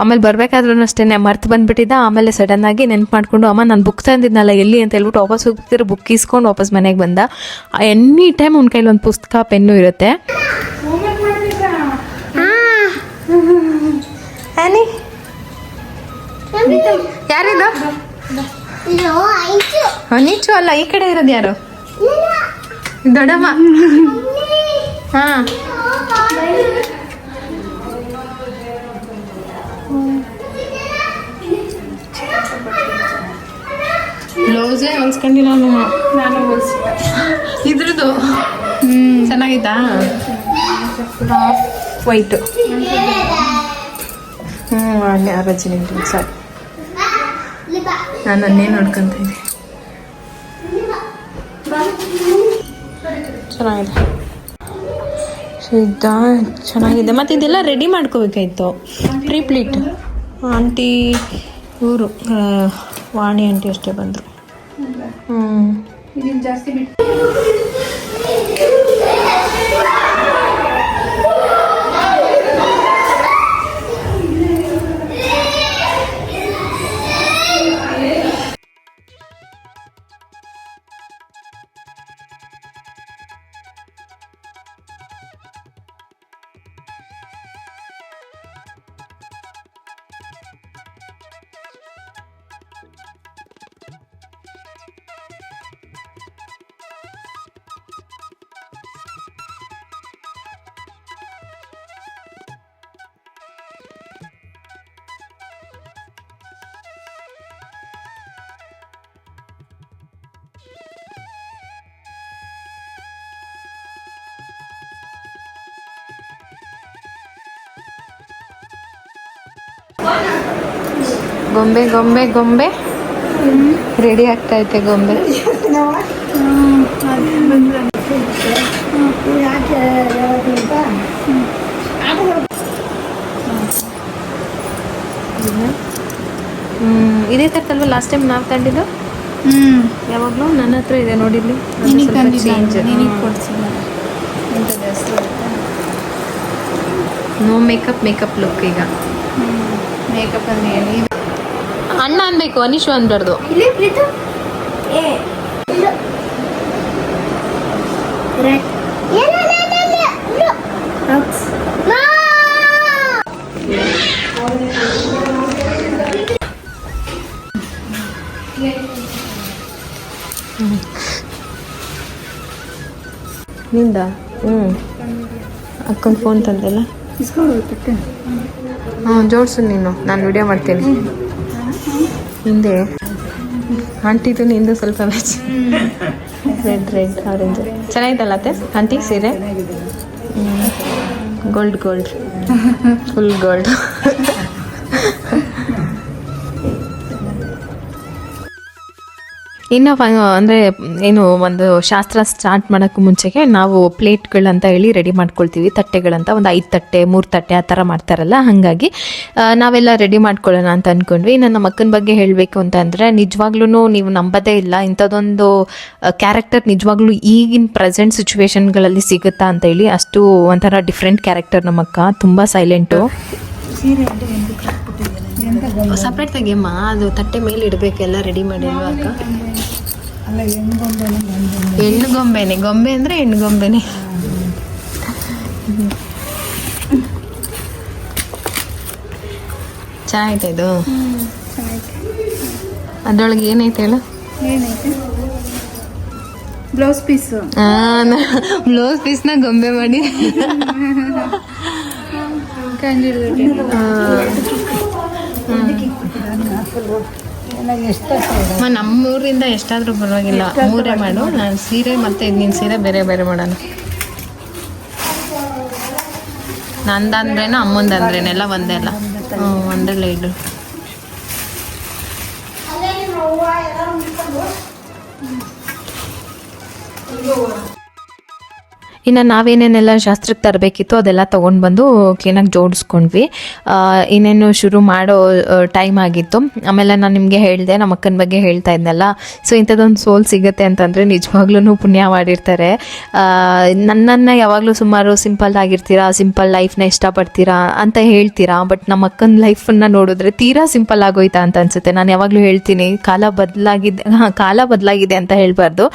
ಆಮೇಲೆ ಬರಬೇಕಾದ್ರೂ ಅಷ್ಟೇ ಮರ್ತು ಬಂದ್ಬಿಟ್ಟಿದ್ದ ಆಮೇಲೆ ಸಡನ್ನಾಗಿ ನೆನ್ಪು ಮಾಡಿಕೊಂಡು ಅಮ್ಮ ನಾನು ಬುಕ್ ತಂದಿದ್ನಲ್ಲ ಎಲ್ಲಿ ಅಂತ ಹೇಳ್ಬಿಟ್ಟು ವಾಪಸ್ ಹೋಗ್ತಿರೋ ಬುಕ್ ಇಸ್ಕೊಂಡು ವಾಪಸ್ ಮನೆಗೆ ಬಂದ ಎನಿ ಟೈಮ್ ಅವ್ನ ಕೈಲಿ ಒಂದು ಪುಸ್ತಕ ಪೆನ್ನು ಇರುತ್ತೆ ಯಾರಿದು ಇದು ಆಯ್ತು ನೀಚು ಅಲ್ಲ ಈ ಕಡೆ ಇರೋದು ಯಾರು? ದೊಡ್ಡಮ್ಮ. ಹಾ. ಬ್ಲೌಸೇ ಹೊಲ್ಸ್ಕೊಂಡಿಲ್ಲ ನಾನು. ಇದ್ರದ್ದು? ಹ್ಞೂ ಚೆನ್ನಾಗಿತ್ತಾ? ವೈಟು ಹ್ಞೂ ಅಲ್ಲೇ ರಜನಿ ಸರಿ. ನಾನು ಅನ್ನೇ ನೋಡ್ಕೊಂತ ಇದ್ದೆ ಚೆನ್ನಾಗಿದೆ. ಇದ್ದ ಚೆನ್ನಾಗಿದೆ. ಮತ್ತು ಇದೆಲ್ಲ ರೆಡಿ ಮಾಡ್ಕೋಬೇಕಾಯ್ತು. ಪ್ರೀ ಪ್ಲೀಟ್ ಆಂಟಿ ಇವರು ವಾಣಿ ಆಂಟಿ ಅಷ್ಟೇ ಬಂದರು. ಹ್ಞೂ ಇದನ್ನ ಜಾಸ್ತಿ ಬಿಟ್ಟು ಗೊಂಬೆ ಗೊಂಬೆ ಗೊಂಬೆ? ರೆಡಿ ಆಗ್ತಾ ಐತೆ ಗೊಂಬೆ. ಇದೇ ತರ್ತಲ್ವ ಲಾಸ್ಟ್ ಟೈಮ್ ನಾವು ತಂದಿದ್ದು ಹ್ಮ್. ಯಾವಾಗಲೂ? ನನ್ನ ಹತ್ರ ಇದೆ ನೋಡಿಲ್ಲಿ ನೋ ಮೇಕಪ್ ಮೇಕಪ್ ಲುಕ್ ಈಗ. ಮೇಕಪ್ ಅಂದ್ರೆ ಅಣ್ಣ ಅನ್ಬೇಕು ಅನಿಶು ಅನ್ಬಾರ್ದು. ಇಲ್ಲಿ ಪ್ರೀತು? ಏ ಇಲ್ಲ ಇಲ್ಲ ಇಲ್ಲ ಇಲ್ಲ ಇಲ್ಲ ರಾಕ್ಸ್ನಿಂದ? ಹ್ಞೂ ಅಕ್ಕನ ಫೋನ್ ತಂದೆಲ್ಲ ಹ್ಞೂ ಜೋಡ್ಸು ನೀನು. ನಾನು ವಿಡಿಯೋ ಮಾಡ್ತೀನಿ. ಹಿಂದೆ ಆಂಟಿದು ನಿಂದು ಸ್ವಲ್ಪ ಮ್ಯಾಚ್ ರೆಡ್ ರೆಡ್ ಆರೆಂಜ್ ಚೆನ್ನಾಗಿತ್ತಲ್ಲ ಅತ್ತೆ? ಆಂಟಿ ಸೀರೆ? ಗೋಲ್ಡ್ ಗೋಲ್ಡ್ ಫುಲ್ ಗೋಲ್ಡ್ ಇನ್ನು ಅಂದರೆ ಏನು ಒಂದು ಶಾಸ್ತ್ರ ಸ್ಟಾರ್ಟ್ ಮಾಡೋಕ್ಕೂ ಮುಂಚೆಗೆ ನಾವು ಪ್ಲೇಟ್ಗಳಂತ ಹೇಳಿ ರೆಡಿ ಮಾಡ್ಕೊಳ್ತೀವಿ, ತಟ್ಟೆಗಳಂತ ಒಂದು ಐದು ತಟ್ಟೆ, ಮೂರು ತಟ್ಟೆ ಆ ಥರ ಮಾಡ್ತಾರಲ್ಲ, ಹಾಗಾಗಿ ನಾವೆಲ್ಲ ರೆಡಿ ಮಾಡ್ಕೊಳ್ಳೋಣ ಅಂತ ಅಂದ್ಕೊಂಡ್ವಿ ಇನ್ನು ನಮ್ಮ ಅಕ್ಕನ ಬಗ್ಗೆ ಹೇಳಬೇಕು ಅಂತ ಅಂದರೆ ನಿಜವಾಗ್ಲೂ ನೀವು ನಂಬೋದೇ ಇಲ್ಲ ಇಂಥದ್ದೊಂದು ಕ್ಯಾರೆಕ್ಟರ್ ನಿಜವಾಗ್ಲೂ ಈಗಿನ ಪ್ರೆಸೆಂಟ್ ಸಿಚುವೇಶನ್ಗಳಲ್ಲಿ ಸಿಗುತ್ತಾ ಅಂತ ಹೇಳಿ ಅಷ್ಟು ಒಂಥರ ಡಿಫ್ರೆಂಟ್ ಕ್ಯಾರೆಕ್ಟರ್ ನಮ್ಮಕ್ಕ ತುಂಬ ಸೈಲೆಂಟು ಸಪ್ರೇಟ್ ತೆಗಿಯಮ್ಮ. ಅದು ತಟ್ಟೆ ಮೇಲೆ ಇಡಬೇಕೆಲ್ಲ ರೆಡಿ ಮಾಡಿಲ್ವಾ ಅಕ್ಕ ಹೆಣ್ಣು ಗೊಂಬೆನೆ ಗೊಂಬೆ ಅಂದರೆ ಹೆಣ್ಣು ಗೊಂಬೆನೆ. ಚೆನ್ನಾಗೈತೆ ಇದು? ಅದ್ರೊಳಗೆ ಏನೈತೆ ಹೇಳು? Blouse piece. ಬ್ಲೌಸ್ ಪೀಸ್ನ ಗೊಂಬೆ ಮಾಡಿ. ನಮ್ಮೂರಿಂದ ಎಷ್ಟಾದರೂ ಪರವಾಗಿಲ್ಲ. ಮೂರೇ ಮಾಡು. ನಾನು ಸೀರೆ ಮತ್ತೆ ನಿನ್ನ ಸೀರೆ ಬೇರೆ ಬೇರೆ ಮಾಡೋಣ. ನಂದಂದ್ರೇನ ಅಮ್ಮಂದಂದ್ರೇನೆಲ್ಲ ಒಂದೇ ಅಲ್ಲ. ಹ್ಞೂ ಒಂದಲ್ಲೇ ಇಡು ಇನ್ನು ನಾವೇನೇನೆಲ್ಲ ಶಾಸ್ತ್ರಕ್ಕೆ ತರಬೇಕಿತ್ತು ಅದೆಲ್ಲ ತೊಗೊಂಡು ಬಂದು ಕ್ಲೀನಾಗಿ ಜೋಡಿಸ್ಕೊಂಡ್ವಿ. ಇನ್ನೇನು ಶುರು ಮಾಡೋ ಟೈಮ್ ಆಗಿತ್ತು. ಆಮೇಲೆ ನಾನು ನಿಮಗೆ ಹೇಳಿದೆ ನಮ್ಮ ಅಕ್ಕನ ಬಗ್ಗೆ ಹೇಳ್ತಾ ಇದ್ನಲ್ಲ. ಸೊ ಇಂಥದ್ದೊಂದು ಸೋಲ್ ಸಿಗುತ್ತೆ ಅಂತಂದರೆ ನಿಜವಾಗ್ಲೂ ಪುಣ್ಯ ಮಾಡಿರ್ತಾರೆ. ನನ್ನನ್ನು ಯಾವಾಗಲೂ ಸುಮಾರು ಸಿಂಪಲ್ ಆಗಿರ್ತೀರಾ, ಸಿಂಪಲ್ ಲೈಫ್ನ ಇಷ್ಟಪಡ್ತೀರಾ ಅಂತ ಹೇಳ್ತೀರಾ, ಬಟ್ ನಮ್ಮ ಅಕ್ಕನ ಲೈಫನ್ನು ನೋಡಿದ್ರೆ ತೀರಾ ಸಿಂಪಲ್ ಆಗೋಯ್ತಾ ಅಂತ ಅನ್ಸುತ್ತೆ. ನಾನು ಯಾವಾಗಲೂ ಹೇಳ್ತೀನಿ, ಕಾಲ ಬದಲಾಗಿದೆ ಕಾಲ ಬದಲಾಗಿದೆ ಅಂತ ಹೇಳಬಾರ್ದು.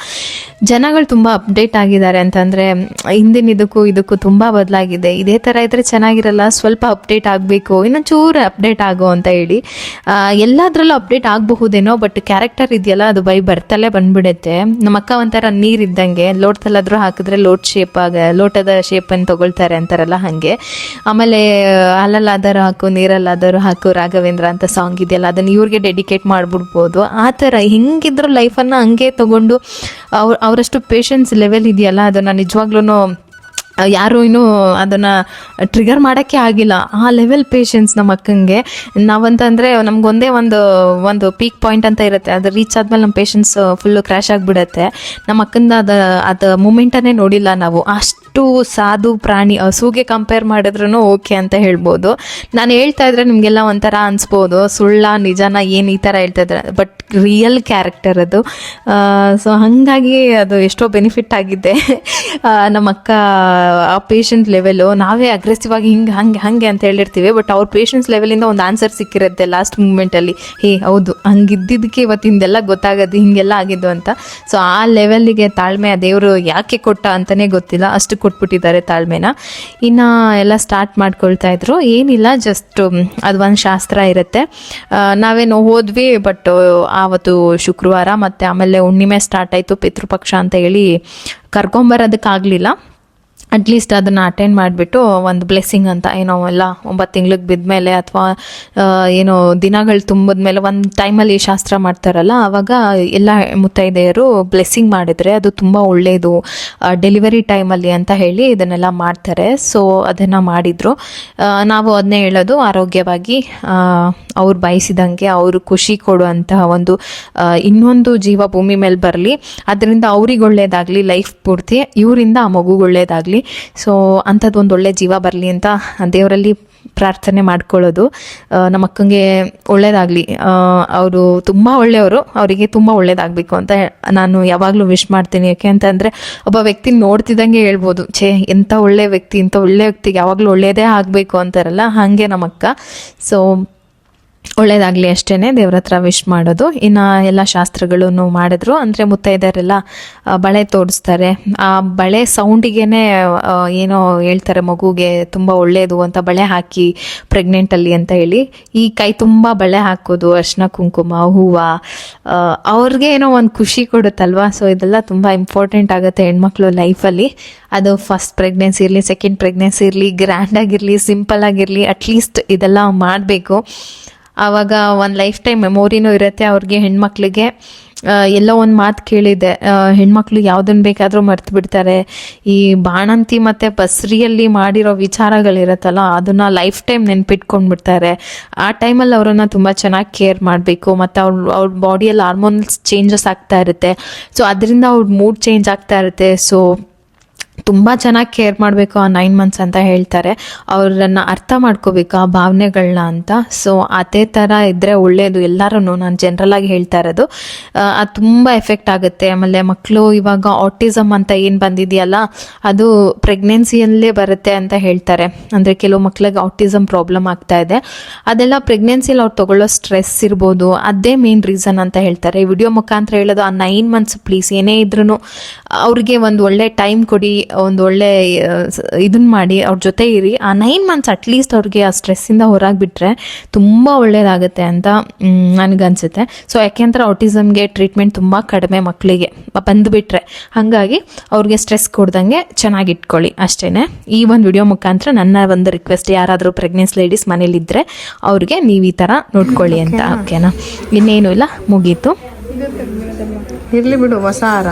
ಜನಗಳು ತುಂಬ ಅಪ್ಡೇಟ್ ಆಗಿದ್ದಾರೆ ಅಂತಂದರೆ ಹಿಂದಿನ ಇದಕ್ಕೂ ಇದಕ್ಕೂ ತುಂಬ ಬದಲಾಗಿದೆ. ಇದೇ ಥರ ಇದ್ದರೆ ಚೆನ್ನಾಗಿರಲ್ಲ, ಸ್ವಲ್ಪ ಅಪ್ಡೇಟ್ ಆಗಬೇಕು, ಇನ್ನೊಂಚೂರು ಅಪ್ಡೇಟ್ ಆಗೋ ಅಂತ ಹೇಳಿ. ಎಲ್ಲದರಲ್ಲೂ ಅಪ್ಡೇಟ್ ಆಗಬಹುದೇನೋ ಬಟ್ ಕ್ಯಾರೆಕ್ಟರ್ ಇದೆಯಲ್ಲ, ಅದು ಬೈ ಬರ್ತಲ್ಲೇ ಬಂದ್ಬಿಡುತ್ತೆ. ನಮ್ಮ ಅಕ್ಕ ಒಂಥರ ನೀರು ಇದ್ದಂಗೆ, ಲೋಟದಲ್ಲಾದರೂ ಹಾಕಿದ್ರೆ ಲೋಟ್ ಶೇಪ್ ಆಗ, ಲೋಟದ ಶೇಪನ್ನು ತಗೊಳ್ತಾರೆ ಅಂತಾರಲ್ಲ ಹಾಗೆ. ಆಮೇಲೆ ಅಲ್ಲಲ್ಲಾದರೂ ಹಾಕು, ನೀರಲ್ಲಾದರೂ ಹಾಕು, ರಾಘವೇಂದ್ರ ಅಂತ ಸಾಂಗ್ ಇದೆಯಲ್ಲ, ಅದನ್ನು ಇವ್ರಿಗೆ ಡೆಡಿಕೇಟ್ ಮಾಡಿಬಿಡ್ಬೋದು. ಆ ಥರ ಹೆಂಗಿದ್ರು ಲೈಫನ್ನು ಹಂಗೆ ತಗೊಂಡು ಅವ್ರ ಅವರಷ್ಟು ಪೇಷನ್ಸ್ ಲೆವೆಲ್ ಇದೆಯಲ್ಲ? ಅದನ್ನು ನಿಜವಾಗ್ಲೂ ಯಾರು ಇನ್ನೂ ಅದನ್ನು ಟ್ರಿಗರ್ ಮಾಡೋಕ್ಕೆ ಆಗಿಲ್ಲ. ಆ ಲೆವೆಲ್ ಪೇಷನ್ಸ್ ನಮ್ಮ ಅಕ್ಕಂಗೆ. ನಾವಂತಂದರೆ ನಮ್ಗೊಂದೇ ಒಂದು ಒಂದು ಪೀಕ್ ಪಾಯಿಂಟ್ ಅಂತ ಇರುತ್ತೆ. ಅದು ರೀಚ್ ಆದಮೇಲೆ ನಮ್ಮ ಪೇಷನ್ಸ್ ಫುಲ್ಲು ಕ್ರ್ಯಾಶ್ ಆಗಿಬಿಡತ್ತೆ. ನಮ್ಮ ಅಕ್ಕಂದ ಅದು ಅದು ಮೂಮೆಂಟನ್ನೇ ನೋಡಿಲ್ಲ ನಾವು. ಅಷ್ಟು ಸಾಧು ಪ್ರಾಣಿ ಹಸುಗೆ ಕಂಪೇರ್ ಮಾಡಿದ್ರೂ ಓಕೆ ಅಂತ ಹೇಳ್ಬೋದು. ನಾನು ಹೇಳ್ತಾ ಇದ್ರೆ ನಿಮಗೆಲ್ಲ ಒಂಥರ ಅನಿಸ್ಬೋದು. ಸುಳ್ಳ, ನಿಜಾನ ಏನು ಈ ಥರ ಹೇಳ್ತಾ ಇದ್ದಾರೆ ಬಟ್ ರಿಯಲ್ ಕ್ಯಾರೆಕ್ಟರ್ ಅದು. ಸೊ ಹಾಗಾಗಿ ಅದು ಎಷ್ಟೋ ಬೆನಿಫಿಟ್ ಆಗಿದೆ. ನಮ್ಮ ಅಕ್ಕ ಆ ಪೇಷಂಟ್ ಲೆವೆಲು ನಾವೇ ಅಗ್ರೆಸಿವ್ ಆಗಿ ಹಿಂಗೆ, ಹಂಗೆ, ಹಾಗೆ ಅಂತ ಹೇಳಿರ್ತೀವಿ ಬಟ್ ಅವ್ರ ಪೇಷನ್ಸ್ ಲೆವೆಲಿಂದ ಒಂದು ಆನ್ಸರ್ ಸಿಕ್ಕಿರುತ್ತೆ ಲಾಸ್ಟ್ ಮೂಮೆಂಟಲ್ಲಿ ಹೇ, ಹೌದು, ಹಂಗಿದ್ದಿದ್ದಕ್ಕೆ ಇವತ್ತಿಂದೆಲ್ಲ ಗೊತ್ತಾಗೋದು, ಹಿಂಗೆಲ್ಲ ಆಗಿದ್ದು ಅಂತ. ಸೊ ಆ ಲೆವೆಲ್ಲಿಗೆ ತಾಳ್ಮೆ ಆ ದೇವರು ಯಾಕೆ ಕೊಟ್ಟ ಅಂತಲೇ ಗೊತ್ತಿಲ್ಲ, ಅಷ್ಟು ಕೊಟ್ಬಿಟ್ಟಿದ್ದಾರೆ ತಾಳ್ಮೆನ. ಇನ್ನು ಎಲ್ಲ ಸ್ಟಾರ್ಟ್ ಮಾಡ್ಕೊಳ್ತಾ ಇದ್ರು. ಏನಿಲ್ಲ ಜಸ್ಟ್ ಅದು ಒಂದು ಶಾಸ್ತ್ರ ಇರುತ್ತೆ. ನಾವೇನು ಹೋದ್ವಿ ಬಟ್ ಆವತ್ತು ಶುಕ್ರವಾರ ಮತ್ತು ಆಮೇಲೆ ಹುಣ್ಣಿಮೆ ಸ್ಟಾರ್ಟ್ ಆಯಿತು, ಪಿತೃಪಕ್ಷ ಅಂತ ಹೇಳಿ ಕರ್ಕೊಂಬರೋದಕ್ಕಾಗಲಿಲ್ಲ. ಅಟ್ಲೀಸ್ಟ್ ಅದನ್ನು ಅಟೆಂಡ್ ಮಾಡಿಬಿಟ್ಟು ಒಂದು ಬ್ಲೆಸ್ಸಿಂಗ್ ಅಂತ, ಏನೋ ಎಲ್ಲ ಒಂಬತ್ತು ತಿಂಗ್ಳಿಗೆ ಬಿದ್ಮೇಲೆ ಅಥವಾ ಏನೋ ದಿನಗಳು ತುಂಬಿದ ಮೇಲೆ ಒಂದು ಟೈಮಲ್ಲಿ ಶಾಸ್ತ್ರ ಮಾಡ್ತಾರಲ್ಲ ಆವಾಗ ಎಲ್ಲ ಮುತ್ತೈದೆಯರು ಬ್ಲೆಸ್ಸಿಂಗ್ ಮಾಡಿದರೆ ಅದು ತುಂಬ ಒಳ್ಳೆಯದು ಡೆಲಿವರಿ ಟೈಮಲ್ಲಿ ಅಂತ ಹೇಳಿ ಇದನ್ನೆಲ್ಲ ಮಾಡ್ತಾರೆ. ಸೊ ಅದನ್ನು ಮಾಡಿದರು. ನಾವು ಅದನ್ನೇ ಹೇಳೋದು, ಆರೋಗ್ಯವಾಗಿ ಅವ್ರು ಬಯಸಿದಂಗೆ ಅವರು ಖುಷಿ ಕೊಡುವಂತಹ ಒಂದು ಇನ್ನೊಂದು ಜೀವ ಭೂಮಿ ಮೇಲೆ ಬರಲಿ. ಅದರಿಂದ ಅವ್ರಿಗೆ ಒಳ್ಳೇದಾಗಲಿ, ಲೈಫ್ ಪೂರ್ತಿ ಇವರಿಂದ ಆ ಮಗುಗೆ ಸೊ ಅಂಥದ್ದು ಒಂದು ಒಳ್ಳೆ ಜೀವ ಬರಲಿ ಅಂತ ದೇವರಲ್ಲಿ ಪ್ರಾರ್ಥನೆ ಮಾಡ್ಕೊಳ್ಳೋದು. ನಮ್ಮ ಅಕ್ಕಂಗೆ ಒಳ್ಳೇದಾಗಲಿ. ಅವರು ತುಂಬ ಒಳ್ಳೆಯವರು, ಅವರಿಗೆ ತುಂಬ ಒಳ್ಳೇದಾಗಬೇಕು ಅಂತ ನಾನು ಯಾವಾಗಲೂ ವಿಶ್ ಮಾಡ್ತೀನಿ. ಯಾಕೆ ಅಂತಂದರೆ ಒಬ್ಬ ವ್ಯಕ್ತಿ ನೋಡ್ತಿದ್ದಂಗೆ ಹೇಳ್ಬೋದು. ಛೇ ಎಂಥ ಒಳ್ಳೆ ವ್ಯಕ್ತಿ, ಇಂಥ ಒಳ್ಳೆ ವ್ಯಕ್ತಿಗೆ ಯಾವಾಗಲೂ ಒಳ್ಳೆಯದೇ ಆಗಬೇಕು ಅಂತಾರಲ್ಲ, ಹಾಗೆ ನಮ್ಮ ಅಕ್ಕ. ಸೊ ಒಳ್ಳೇದಾಗಲಿ ಅಷ್ಟೇ ದೇವ್ರ ಹತ್ರ ವಿಶ್ ಮಾಡೋದು. ಇನ್ನು ಎಲ್ಲ ಶಾಸ್ತ್ರಗಳನ್ನು ಮಾಡಿದ್ರು. ಅಂದರೆ ಮುತ್ತೈದೆಯರೆಲ್ಲ ಬಳೆ ತೋರಿಸ್ತಾರೆ. ಆ ಬಳೆ ಸೌಂಡಿಗೆ ಏನೋ ಹೇಳ್ತಾರೆ ಮಗುಗೆ, ತುಂಬ ಒಳ್ಳೆಯದು ಅಂತ ಬಳೆ ಹಾಕಿ ಪ್ರೆಗ್ನೆಂಟಲ್ಲಿ ಅಂತ ಹೇಳಿ. ಈ ಕೈ ತುಂಬ ಬಳೆ ಹಾಕೋದು, ಅರ್ಶಿನ ಕುಂಕುಮ, ಹೂವು ಅವ್ರಿಗೆ ಏನೋ ಒಂದು ಖುಷಿ ಕೊಡುತ್ತಲ್ವಾ? ಸೊ ಇದೆಲ್ಲ ತುಂಬ ಇಂಪಾರ್ಟೆಂಟ್ ಆಗುತ್ತೆ ಹೆಣ್ಮಕ್ಳು ಲೈಫಲ್ಲಿ ಅದು ಫಸ್ಟ್ ಪ್ರೆಗ್ನೆನ್ಸಿ ಇರಲಿ ಸೆಕೆಂಡ್ ಪ್ರೆಗ್ನೆನ್ಸಿ ಇರಲಿ ಗ್ರ್ಯಾಂಡ್ ಆಗಿರಲಿ ಸಿಂಪಲ್ ಆಗಿರಲಿ ಅಟ್ಲೀಸ್ಟ್ ಇದೆಲ್ಲ ಮಾಡಬೇಕು. ಆವಾಗ ಒಂದು ಲೈಫ್ ಟೈಮ್ ಮೆಮೊರಿನೂ ಇರುತ್ತೆ ಅವ್ರಿಗೆ ಹೆಣ್ಮಕ್ಳಿಗೆ. ಎಲ್ಲೋ ಒಂದು ಮಾತು ಕೇಳಿದೆ ಹೆಣ್ಮಕ್ಳು ಯಾವುದನ್ನು ಬೇಕಾದರೂ ಮರ್ತು ಬಿಡ್ತಾರೆ. ಈ ಬಾಣಂತಿ ಮತ್ತು ಬಸ್ರಿಯಲ್ಲಿ ಮಾಡಿರೋ ವಿಚಾರಗಳಿರತ್ತಲ್ಲ, ಅದನ್ನು ಲೈಫ್ ಟೈಮ್ ನೆನ್ಪಿಟ್ಕೊಂಡ್ಬಿಡ್ತಾರೆ. ಆ ಟೈಮಲ್ಲಿ ಅವರನ್ನು ತುಂಬ ಚೆನ್ನಾಗಿ ಕೇರ್ ಮಾಡಬೇಕು, ಮತ್ತು ಅವ್ರ ಅವ್ರ ಬಾಡಿಯಲ್ಲಿ ಹಾರ್ಮೋನ್ಸ್ ಚೇಂಜಸ್ ಆಗ್ತಾ ಇರುತ್ತೆ. ಸೊ, ಅದರಿಂದ ಅವ್ರ ಮೂಡ್ ಚೇಂಜ್ ಆಗ್ತಾ ಇರುತ್ತೆ. ಸೊ ತುಂಬ ಚೆನ್ನಾಗಿ ಕೇರ್ ಮಾಡಬೇಕು ಆ ನೈನ್ ಮಂತ್ಸ್ ಅಂತ ಹೇಳ್ತಾರೆ. ಅವರನ್ನು ಅರ್ಥ ಮಾಡ್ಕೋಬೇಕು ಆ ಭಾವನೆಗಳನ್ನ ಅಂತ. ಸೊ ಅದೇ ಥರ ಇದ್ದರೆ ಒಳ್ಳೆಯದು ಎಲ್ಲರೂ ನಾನು ಜನರಲಾಗಿ ಹೇಳ್ತಾ ಇರೋದು. ಅದು ತುಂಬ ಎಫೆಕ್ಟ್ ಆಗುತ್ತೆ. ಆಮೇಲೆ ಮಕ್ಕಳು ಇವಾಗ ಆಟಿಸಮ್ ಅಂತ ಏನು ಬಂದಿದೆಯಲ್ಲ, ಅದು ಪ್ರೆಗ್ನೆನ್ಸಿಯಲ್ಲೇ ಬರುತ್ತೆ ಅಂತ ಹೇಳ್ತಾರೆ. ಅಂದರೆ ಕೆಲವು ಮಕ್ಕಳಿಗೆ ಆಟಿಸಮ್ ಪ್ರಾಬ್ಲಮ್ ಆಗ್ತಾ ಇದೆ. ಅದೆಲ್ಲ ಪ್ರೆಗ್ನೆನ್ಸಿಯಲ್ಲಿ ಅವ್ರು ತಗೊಳ್ಳೋ ಸ್ಟ್ರೆಸ್ ಇರ್ಬೋದು. ಅದೇ ಮೇನ್ ರೀಸನ್ ಅಂತ ಹೇಳ್ತಾರೆ. ವಿಡಿಯೋ ಮುಖಾಂತರ ಹೇಳೋದು ಆ ನೈನ್ ಮಂತ್ಸ್ ಪ್ಲೀಸ್ ಏನೇ ಇದ್ರೂ ಅವ್ರಿಗೆ ಒಂದು ಒಳ್ಳೆ ಟೈಮ್ ಕೊಡಿ ಒಂದು ಒಳ್ಳೆ ಇದನ್ನ ಮಾಡಿ ಅವ್ರ ಜೊತೆ ಇರಿ. ಆ ನೈನ್ ಮಂತ್ಸ್ ಅಟ್ಲೀಸ್ಟ್ ಅವ್ರಿಗೆ ಆ ಸ್ಟ್ರೆಸ್ಸಿಂದ ಹೊರಗೆ ಬಿಟ್ಟರೆ ತುಂಬ ಒಳ್ಳೇದಾಗುತ್ತೆ ಅಂತ ನನಗನ್ಸುತ್ತೆ. ಸೊ ಯಾಕೆಂದ್ರೆ ಆಟಿಸಮ್ಗೆ ಟ್ರೀಟ್ಮೆಂಟ್ ತುಂಬ ಕಡಿಮೆ ಮಕ್ಕಳಿಗೆ ಬಂದುಬಿಟ್ರೆ. ಹಾಗಾಗಿ ಅವ್ರಿಗೆ ಸ್ಟ್ರೆಸ್ ಕೊಡ್ದಂಗೆ ಚೆನ್ನಾಗಿ ಇಟ್ಕೊಳ್ಳಿ ಅಷ್ಟೇ ಈ ಒಂದು ವಿಡಿಯೋ ಮುಖಾಂತರ ನನ್ನ ಒಂದು ರಿಕ್ವೆಸ್ಟ್ ಯಾರಾದರೂ ಪ್ರೆಗ್ನೆನ್ಸ್ ಲೇಡೀಸ್ ಮನೇಲಿದ್ದರೆ ಅವ್ರಿಗೆ ನೀವು ಈ ಥರ ನೋಡ್ಕೊಳ್ಳಿ ಅಂತ. ಓಕೆನಾ? ಇನ್ನೇನು ಇಲ್ಲ ಮುಗೀತು. ಇರಲಿ ಬಿಡು ಹೊಸ ಹಾರ.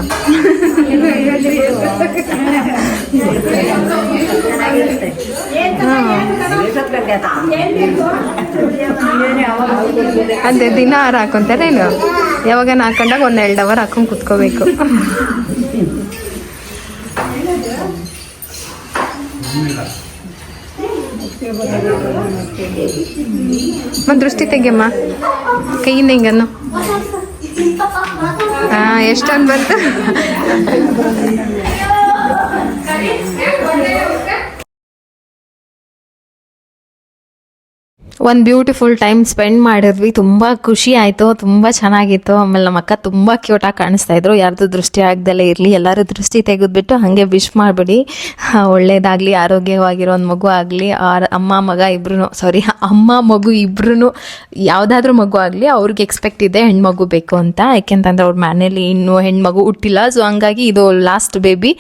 ಅದೇ ದಿನ ಹಾರ ಹಾಕೊಂತಾರೇನು ಯಾವಾಗ ಹಾಕೊಂಡಾಗ ಒಂದು ಎರಡು ಅವರ್ ಹಾಕೊಂಡು ಕುತ್ಕೋಬೇಕು. ಮತ್ತೆ ದೃಷ್ಟಿ ತೆಗಿಯಮ್ಮ. ಕೈಯಿಂದ ಹಿಂಗನ್ನು. ಹಾ ಎಷ್ಟೊಂದು ಬಂತು ಒಂದು ಬ್ಯೂಟಿಫುಲ್ ಟೈಮ್ ಸ್ಪೆಂಡ್ ಮಾಡಿದ್ವಿ. ತುಂಬ ಖುಷಿ ಆಯಿತು, ತುಂಬ ಚೆನ್ನಾಗಿತ್ತು. ಆಮೇಲೆ ನಮ್ಮ ಅಕ್ಕ ತುಂಬ ಕ್ಯೂಟಾಗಿ ಕಾಣಿಸ್ತಾ ಇದ್ರು. ಯಾರ್ದು ದೃಷ್ಟಿ ಆಗ್ದಲೇ ಇರಲಿ, ಎಲ್ಲರೂ ದೃಷ್ಟಿ ತೆಗೆದ್ಬಿಟ್ಟು ಹಾಗೆ ವಿಶ್ ಮಾಡಿಬಿಡಿ. ಒಳ್ಳೇದಾಗಲಿ, ಆರೋಗ್ಯವಾಗಿರೋ ಒಂದು ಮಗು ಆಗಲಿ ಅಮ್ಮ, ಮಗ ಇಬ್ರು ಸಾರಿ ಅಮ್ಮ, ಮಗು ಇಬ್ರು ಯಾವುದಾದ್ರೂ ಮಗು ಆಗಲಿ, ಅವ್ರಿಗೆ ಎಕ್ಸ್ಪೆಕ್ಟ್ ಇದೆ ಹೆಣ್ಮಗು ಬೇಕು ಅಂತ. ಯಾಕೆಂತಂದ್ರೆ ಅವ್ರ ಮನೇಲಿ ಇನ್ನೂ ಹೆಣ್ಮಗು ಹುಟ್ಟಿಲ್ಲ. ಸೊ ಹಂಗಾಗಿ ಇದು ಲಾಸ್ಟ್ ಬೇಬಿ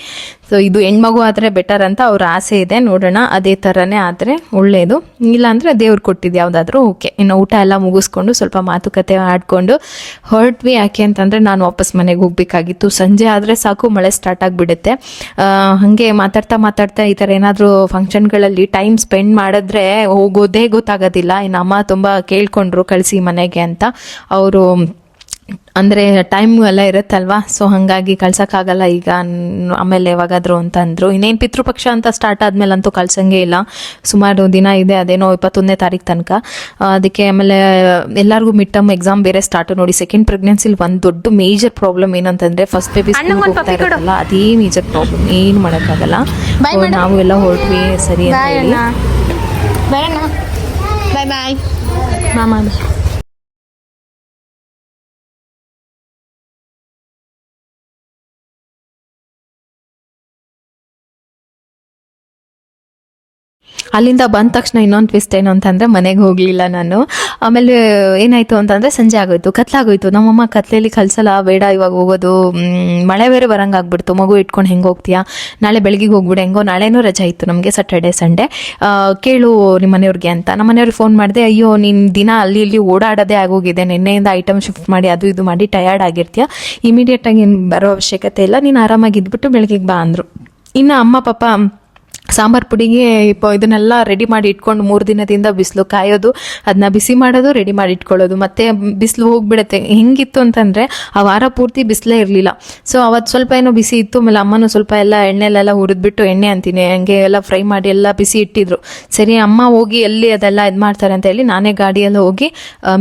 ಸೊ ಇದು ಹೆಣ್ಮಗು ಆದರೆ ಬೆಟರ್ ಅಂತ ಅವ್ರ ಆಸೆ ಇದೆ. ನೋಡೋಣ, ಅದೇ ಥರನೇ ಆದರೆ ಒಳ್ಳೆಯದು ಇಲ್ಲಾಂದರೆ ದೇವ್ರು ಕೊಟ್ಟಿದ್ದು ಯಾವುದಾದ್ರೂ ಓಕೆ ಇನ್ನು ಊಟ ಎಲ್ಲ ಮುಗಿಸ್ಕೊಂಡು ಸ್ವಲ್ಪ ಮಾತುಕತೆ ಆಡಿಕೊಂಡು ಹೊರಟ್ವಿ ಯಾಕೆ? ಅಂತಂದರೆ ನಾನು ವಾಪಸ್ ಮನೆಗೆ ಹೋಗಬೇಕಾಗಿತ್ತು. ಸಂಜೆ ಆದರೆ ಸಾಕು ಮಳೆ ಸ್ಟಾರ್ಟ್ ಆಗಿಬಿಡುತ್ತೆ. ಹಾಗೆ ಮಾತಾಡ್ತಾ ಮಾತಾಡ್ತಾ ಈ ಥರ ಏನಾದರೂ ಫಂಕ್ಷನ್ಗಳಲ್ಲಿ ಟೈಮ್ ಸ್ಪೆಂಡ್ ಮಾಡಿದ್ರೆ ಹೋಗೋದೇ ಗೊತ್ತಾಗೋದಿಲ್ಲ. ಇನ್ನು ಅಮ್ಮ ತುಂಬ ಕೇಳಿಕೊಂಡ್ರು ಕಳಿಸಿ ಮನೆಗೆ ಅಂತ. ಅವರು ಅಂದರೆ ಟೈಮ್ ಎಲ್ಲ ಇರುತ್ತಲ್ವಾ? ಸೊ ಹಾಗಾಗಿ ಕಳ್ಸೋಕ್ಕಾಗಲ್ಲ ಈಗ ಆಮೇಲೆ ಯಾವಾಗಾದ್ರು ಅಂತ ಅಂದರು. ಇನ್ನೇನು ಪಿತೃಪಕ್ಷ ಅಂತ ಸ್ಟಾರ್ಟ್ ಆದಮೇಲೆ ಅಂತೂ ಕಳ್ಸಂಗೆ ಇಲ್ಲ. ಸುಮಾರು ದಿನ ಇದೆ ಅದೇನೋ ಇಪ್ಪತ್ತೊಂದನೇ ತಾರೀಕು ತನಕ. ಅದಕ್ಕೆ ಆಮೇಲೆ ಎಲ್ಲರಿಗೂ ಮಿಡ್ ಟರ್ಮ್ ಎಕ್ಸಾಮ್ ಬೇರೆ ಸ್ಟಾರ್ಟ್ ನೋಡಿ. ಸೆಕೆಂಡ್ ಪ್ರೆಗ್ನೆನ್ಸಿಲಿ ಒಂದು ದೊಡ್ಡ ಮೇಜರ್ ಪ್ರಾಬ್ಲಮ್ ಏನಂತಂದರೆ ಫಸ್ಟ್ ಬೇಬಿ ಸ್ಕೂಲ್ ಹೋಗ್ತಾ ಇರುತ್ತಲ್ಲ ಅದೇ ಮೇಜರ್ ಪ್ರಾಬ್ಲಮ್ ಏನು ಮಾಡೋಕ್ಕಾಗಲ್ಲ. ನಾವು ಎಲ್ಲ ಹೊರಟ್ವಿ ಸರಿ ಅಂತ ಹೇಳಿ. ಬಾಯ್ ಬಾಯ್ ಅಲ್ಲಿಂದ ಬಂದ ತಕ್ಷಣ ಇನ್ನೊಂದು ಟ್ವಿಸ್ಟ್ ಏನು ಅಂತಂದರೆ ಮನೆಗೆ ಹೋಗಲಿಲ್ಲ ನಾನು. ಆಮೇಲೆ ಏನಾಯಿತು ಅಂತಂದರೆ ಸಂಜೆ ಆಗೋಯ್ತು, ಕತ್ಲಾಗೋಯ್ತು. ನಮ್ಮಮ್ಮ ಕತ್ಲೆಯಲ್ಲಿ ಕಲ್ಸಲ್ಲ, ಬೇಡ ಇವಾಗ ಹೋಗೋದು ಮಳೆ ಬೇರೆ ಬರಂಗಾಗ್ಬಿಡ್ತು. ಮಗು ಇಟ್ಕೊಂಡು ಹೆಂಗೆ ಹೋಗ್ತೀಯಾ? ನಾಳೆ ಬೆಳಗ್ಗೆ ಹೋಗ್ಬಿಡು, ಹೆಂಗೋ ನಾಳೆನೂ ರಜೆ ಇತ್ತು ನಮಗೆ ಸ್ಯಾಟರ್ಡೆ ಸಂಡೇ ಕೇಳು ನಿಮ್ಮ ಮನೆಯವ್ರಿಗೆ ಅಂತ. ನಮ್ಮ ಮನೆಯವ್ರಿಗೆ ಫೋನ್ ಮಾಡಿದೆ, ಅಯ್ಯೋ ನಿನ್ನ ದಿನ ಅಲ್ಲಿ ಇಲ್ಲಿ ಓಡಾಡೋದೇ ಆಗೋಗಿದೆ. ನಿನ್ನೆಯಿಂದ ಐಟಮ್ ಶಿಫ್ಟ್ ಮಾಡಿ, ಅದು ಇದು ಮಾಡಿ ಟಯರ್ಡ್ ಆಗಿರ್ತೀಯ. ಇಮಿಡಿಯೇಟಾಗಿ ಏನು ಬರೋ ಅವಶ್ಯಕತೆ ಇಲ್ಲ. ನೀನು ಆರಾಮಾಗಿ ಇದ್ಬಿಟ್ಟು ಬೆಳಗ್ಗೆಗೆ ಬಾ ಅಂದರು. ಇನ್ನು ಅಮ್ಮ ಪಾಪ ಸಾಂಬಾರ್ ಪುಡಿಗೆ ಇಪ್ಪ ಇದನ್ನೆಲ್ಲ ರೆಡಿ ಮಾಡಿ ಇಟ್ಕೊಂಡು ಮೂರು ದಿನದಿಂದ ಬಿಸಿಲು ಕಾಯೋದು ಅದನ್ನ ಬಿಸಿ ಮಾಡೋದು ರೆಡಿ ಮಾಡಿ ಇಟ್ಕೊಳ್ಳೋದು. ಮತ್ತೆ ಬಿಸಿಲು ಹೋಗ್ಬಿಡುತ್ತೆ. ಹೆಂಗಿತ್ತು ಅಂತಂದರೆ, ಆ ವಾರ ಪೂರ್ತಿ ಬಿಸಿಲೇ ಇರಲಿಲ್ಲ. ಸೊ ಅವತ್ತು ಸ್ವಲ್ಪ ಏನೋ ಬಿಸಿ ಇತ್ತು, ಆಮೇಲೆ ಅಮ್ಮನೂ ಸ್ವಲ್ಪ ಎಲ್ಲ ಎಣ್ಣೆಲೆಲ್ಲ ಹುರಿದ್ಬಿಟ್ಟು ಎಣ್ಣೆ ಅಂತೀನಿ. ಹಂಗೆ ಎಲ್ಲ ಫ್ರೈ ಮಾಡಿ ಎಲ್ಲ ಬಿಸಿ ಇಟ್ಟಿದ್ರು. ಸರಿ, ಅಮ್ಮ ಹೋಗಿ ಎಲ್ಲಿ ಅದೆಲ್ಲ ಇದು ಮಾಡ್ತಾರೆ ಅಂತ ಹೇಳಿ ನಾನೇ ಗಾಡಿಯಲ್ಲಿ ಹೋಗಿ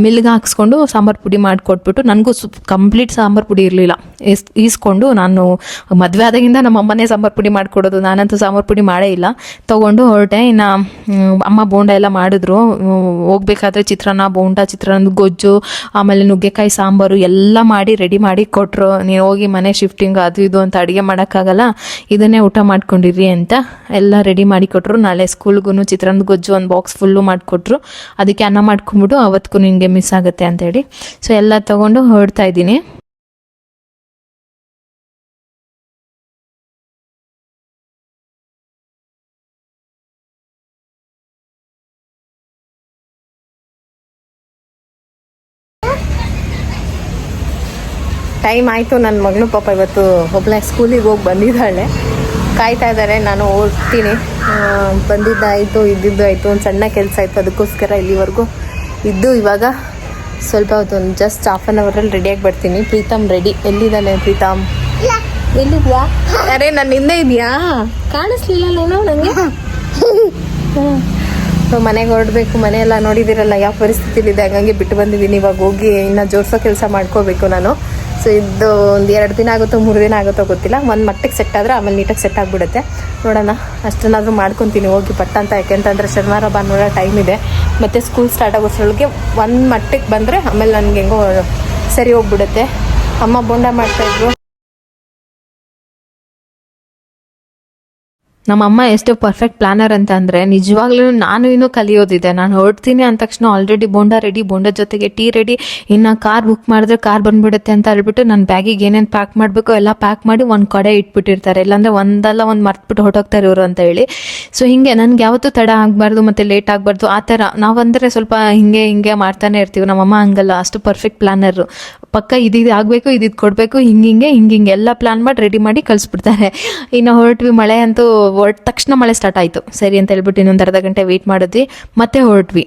ಮಿಲ್ಗೆ ಹಾಕ್ಸ್ಕೊಂಡು ಸಾಂಬಾರು ಪುಡಿ ಮಾಡಿಕೊಟ್ಬಿಟ್ಟು, ನನಗೂ ಸು ಕಂಪ್ಲೀಟ್ ಸಾಂಬಾರು ಪುಡಿ ಇರಲಿಲ್ಲ. ಈಸ್ಕೊಂಡು ನಾನು ಮದುವೆ ಆದಾಗಿಂದ ನಮ್ಮ ಅಮ್ಮನೇ ಸಾಂಬಾರು ಪುಡಿ ಮಾಡಿಕೊಡೋದು, ನಾನಂತೂ ಸಾಂಬಾರು ಪುಡಿ ಮಾಡೇ ಇಲ್ಲ. ತೊಗೊಂಡು ಹೊರಟೆ. ಇನ್ನು ಅಮ್ಮ ಬೋಂಡ ಎಲ್ಲ ಮಾಡಿದ್ರು. ಹೋಗ್ಬೇಕಾದ್ರೆ ಚಿತ್ರಾನ್ನ, ಬೋಂಡ, ಚಿತ್ರಾನ್ನದ ಗೊಜ್ಜು, ಆಮೇಲೆ ನುಗ್ಗೆಕಾಯಿ, ಸಾಂಬಾರು ಎಲ್ಲ ಮಾಡಿ ರೆಡಿ ಮಾಡಿ ಕೊಟ್ಟರು ನೀವು ಹೋಗಿ ಮನೆ ಶಿಫ್ಟಿಂಗ್ ಅದು ಇದು ಅಂತ ಅಡುಗೆ ಮಾಡೋಕ್ಕಾಗಲ್ಲ. ಇದನ್ನೇ ಊಟ ಮಾಡ್ಕೊಂಡಿರಿ ಅಂತ ಎಲ್ಲ ರೆಡಿ ಮಾಡಿ ಕೊಟ್ಟರು ನಾಳೆ ಸ್ಕೂಲ್ಗೂ ಚಿತ್ರಾನ್ನದ ಗೊಜ್ಜು ಒಂದು ಬಾಕ್ಸ್ ಫುಲ್ಲು ಮಾಡಿಕೊಟ್ರು. ಅದಕ್ಕೆ ಅನ್ನ ಮಾಡ್ಕೊಂಬಿಟ್ಟು ಅವತ್ತಿಗೂ ನಿನಗೆ ಮಿಸ್ ಆಗುತ್ತೆ ಅಂತೇಳಿ ಸೊ ಎಲ್ಲ ತೊಗೊಂಡು ಹೊರಡ್ತಾ ಇದ್ದೀನಿ. ಟೈಮ್ ಆಯಿತು ನನ್ನ ಮಗಳು ಪಾಪ ಇವತ್ತು ಒಬ್ಬಳೆ ಸ್ಕೂಲಿಗೆ ಹೋಗಿ ಬಂದಿದ್ದಾಳೆ. ಕಾಯ್ತಾ ಇದ್ದಾರೆ ನಾನು ಓದ್ತೀನಿ. ಬಂದಿದ್ದಾಯಿತು ಇದ್ದಿದ್ದು ಆಯಿತು, ಒಂದು ಸಣ್ಣ ಕೆಲಸ ಆಯಿತು. ಅದಕ್ಕೋಸ್ಕರ ಇಲ್ಲಿವರೆಗೂ ಇದ್ದು ಇವಾಗ ಸ್ವಲ್ಪ ಹೊತ್ತು ಒಂದು ಜಸ್ಟ್ ಹಾಫ್ ಆನ್ ಅವರಲ್ಲಿ ರೆಡಿಯಾಗಿ ಬರ್ತೀನಿ. ಪ್ರೀತಮ್ ರೆಡಿ ಎಲ್ಲಿದ್ದಾನೆ ಪ್ರೀತಮ್? ಎಲ್ಲಿದ್ಯಾ? ಅರೆ ನನ್ನ ಹಿಂದೆ ಇದೆಯಾ? ಕಾಣಿಸ್ಲಿಲ್ಲ ನಾನು ನನಗೆ ಸೊ ಮನೆಗೆ ಹೊರಡಬೇಕು ಮನೆ ಎಲ್ಲ ನೋಡಿದಿರಲ್ಲ, ಯಾವ ಪರಿಸ್ಥಿತಿಲಿದೆ ಹಾಗಾಗಿ ಬಿಟ್ಟು ಬಂದಿದ್ದೀನಿ. ಇವಾಗ ಹೋಗಿ ಇನ್ನು ಜೋಡಿಸೋ ಕೆಲಸ ಮಾಡ್ಕೋಬೇಕು ನಾನು. ಇದು ಒಂದು ಎರಡು ದಿನ ಆಗುತ್ತೋ ಮೂರು ದಿನ ಆಗುತ್ತೋ ಗೊತ್ತಿಲ್ಲ. ಒಂದು ಮಟ್ಟಿಗೆ ಸೆಟ್ ಆದರೆ ಆಮೇಲೆ ನೀಟಾಗಿ ಸೆಟ್ ಆಗಿಬಿಡುತ್ತೆ. ನೋಡೋಣ, ಅಷ್ಟನ್ನಾದರೂ ಮಾಡ್ಕೊತೀನಿ ಹೋಗಿ ಪಟ್ಟ ಅಂತ ಯಾಕೆಂತಂದರೆ ಶನಿವಾರ, ಭಾನುವಾರ ಟೈಮ್ ಇದೆ. ಮತ್ತು ಸ್ಕೂಲ್ ಸ್ಟಾರ್ಟ್ ಆಗೋಸ್ರೊಳಗೆ ಒಂದು ಮಟ್ಟಿಗೆ ಬಂದರೆ ಆಮೇಲೆ ನನಗೆ ಹೆಂಗೋ ಸರಿ ಹೋಗ್ಬಿಡುತ್ತೆ. ಅಮ್ಮ ಬೋಂಡ ಮಾಡ್ತಾಯಿದ್ರು ನಮ್ಮ ಅಮ್ಮ ಎಷ್ಟು ಪರ್ಫೆಕ್ಟ್ ಪ್ಲಾನರ್ ಅಂತ ಅಂದರೆ, ನಿಜವಾಗ್ಲೂ ನಾನು ಇನ್ನೂ ಕಲಿಯೋದಿದೆ. ನಾನು ಹೊರಡ್ತೀನಿ ಅಂದ ತಕ್ಷಣ ಆಲ್ರೆಡಿ ಬೋಂಡ ರೆಡಿ ಬೋಂಡ ಜೊತೆಗೆ ಟೀ ರೆಡಿ ಇನ್ನು ಕಾರ್ ಬುಕ್ ಮಾಡಿದ್ರೆ ಕಾರ್ ಬಂದ್ಬಿಡುತ್ತೆ ಅಂತ ಹೇಳ್ಬಿಟ್ಟು ನನ್ನ ಬ್ಯಾಗಿಗೆ ಏನೇನು ಪ್ಯಾಕ್ ಮಾಡಬೇಕು ಎಲ್ಲ ಪ್ಯಾಕ್ ಮಾಡಿ ಒಂದು ಕಡೆ ಇಟ್ಬಿಟ್ಟಿರ್ತಾರೆ. ಇಲ್ಲಾಂದರೆ ಒಂದಲ್ಲ ಒಂದು ಮರ್ತ್ಬಿಟ್ಟು ಹೊರಟೋಗ್ತಾರೆ ಇವರು ಅಂತ ಹೇಳಿ. ಸೊ ಹಿಂಗೆ ನನಗೆ ಯಾವತ್ತೂ ತಡ ಆಗಬಾರ್ದು ಮತ್ತು ಲೇಟ್ ಆಗಬಾರ್ದು. ಆ ಥರ ನಾವಂದರೆ ಸ್ವಲ್ಪ ಹಿಂಗೆ ಹಿಂಗೆ ಮಾಡ್ತಾನೆ ಇರ್ತೀವಿ. ನಮ್ಮಮ್ಮ ಹಂಗಲ್ಲ. ಅಷ್ಟು ಪರ್ಫೆಕ್ಟ್ ಪ್ಲಾನರು ಪಕ್ಕ ಇದಿದು ಆಗಬೇಕು ಇದಿದು ಕೊಡಬೇಕು, ಹಿಂಗೆ ಹಿಂಗೆ ಹಿಂಗೆ ಹಿಂಗೆ ಎಲ್ಲ ಪ್ಲಾನ್ ಮಾಡಿ ರೆಡಿ ಮಾಡಿ ಕಳಿಸ್ಬಿಡ್ತಾರೆ. ಇನ್ನು ಹೊರಟ್ವಿ ಮಳೆ ಅಂತೂ ಹೊರಟ ತಕ್ಷಣ ಮಳೆ ಸ್ಟಾರ್ಟ್ ಆಯಿತು. ಸರಿ ಅಂತ ಹೇಳ್ಬಿಟ್ಟು ಇನ್ನೊಂದು ಅರ್ಧ ಗಂಟೆ ವೆಯ್ಟ್ ಮಾಡಿದ್ವಿ. ಮತ್ತೆ ಹೊರಟ್ವಿ.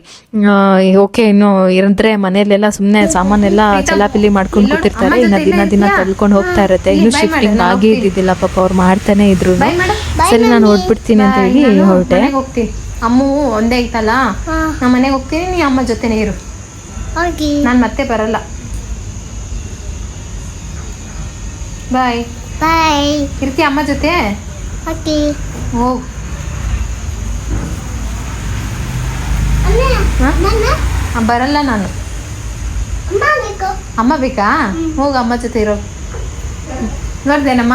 ಓಕೆ ಇನ್ನು ಇರಂದ್ರೆ ಮನೆಯಲ್ಲೆಲ್ಲ ಸುಮ್ಮನೆ ಸಾಮಾನೆಲ್ಲ ಚಲಾಪಿಲಿ ಮಾಡ್ಕೊಂಡು ಕೂತಿರ್ತಾರೆ. ಇನ್ನು ದಿನ ದಿನ ತಳ್ಕೊಂಡು ಹೋಗ್ತಾ ಇರುತ್ತೆ. ಇನ್ನು ಶಿಫ್ಟಿಂಗ್ ಆಗೇ ಇದ್ದಿದ್ದಿಲ್ಲ ಪಾಪ ಅವ್ರು ಮಾಡ್ತಾನೆ ಇದ್ರು. ಸರಿ ನಾನು ಹೊರಟ್ಬಿಡ್ತೀನಿ ಅಂತ ಹೇಳಿ ಹೊರಟೆ. ಅಮ್ಮು ಒಂದೇ ಐತಲ್ಲ? ನಾ ಮನೆಗೆ ಹೋಗ್ತೀನಿ ನೀ ಅಮ್ಮ ಜೊತೆನೇ ಇರು. ಹೋಗಿ. ನಾನು ಮತ್ತೆ ಬರಲ್ಲ. ಬಾಯ್ ಬಾಯ್ ಇರ್ತೀಯ ಅಮ್ಮ ಜೊತೆ? ಹೋಗಿ ಹೋಗು? ಬರಲ್ಲ ನಾನು. ಅಮ್ಮ ಬೇಕು. ಅಮ್ಮ ಬೇಕಾ? ಹೋಗ ಅಮ್ಮ ಜೊತೆ ಇರೋ. ನೋಡ್ದೇನಮ್ಮ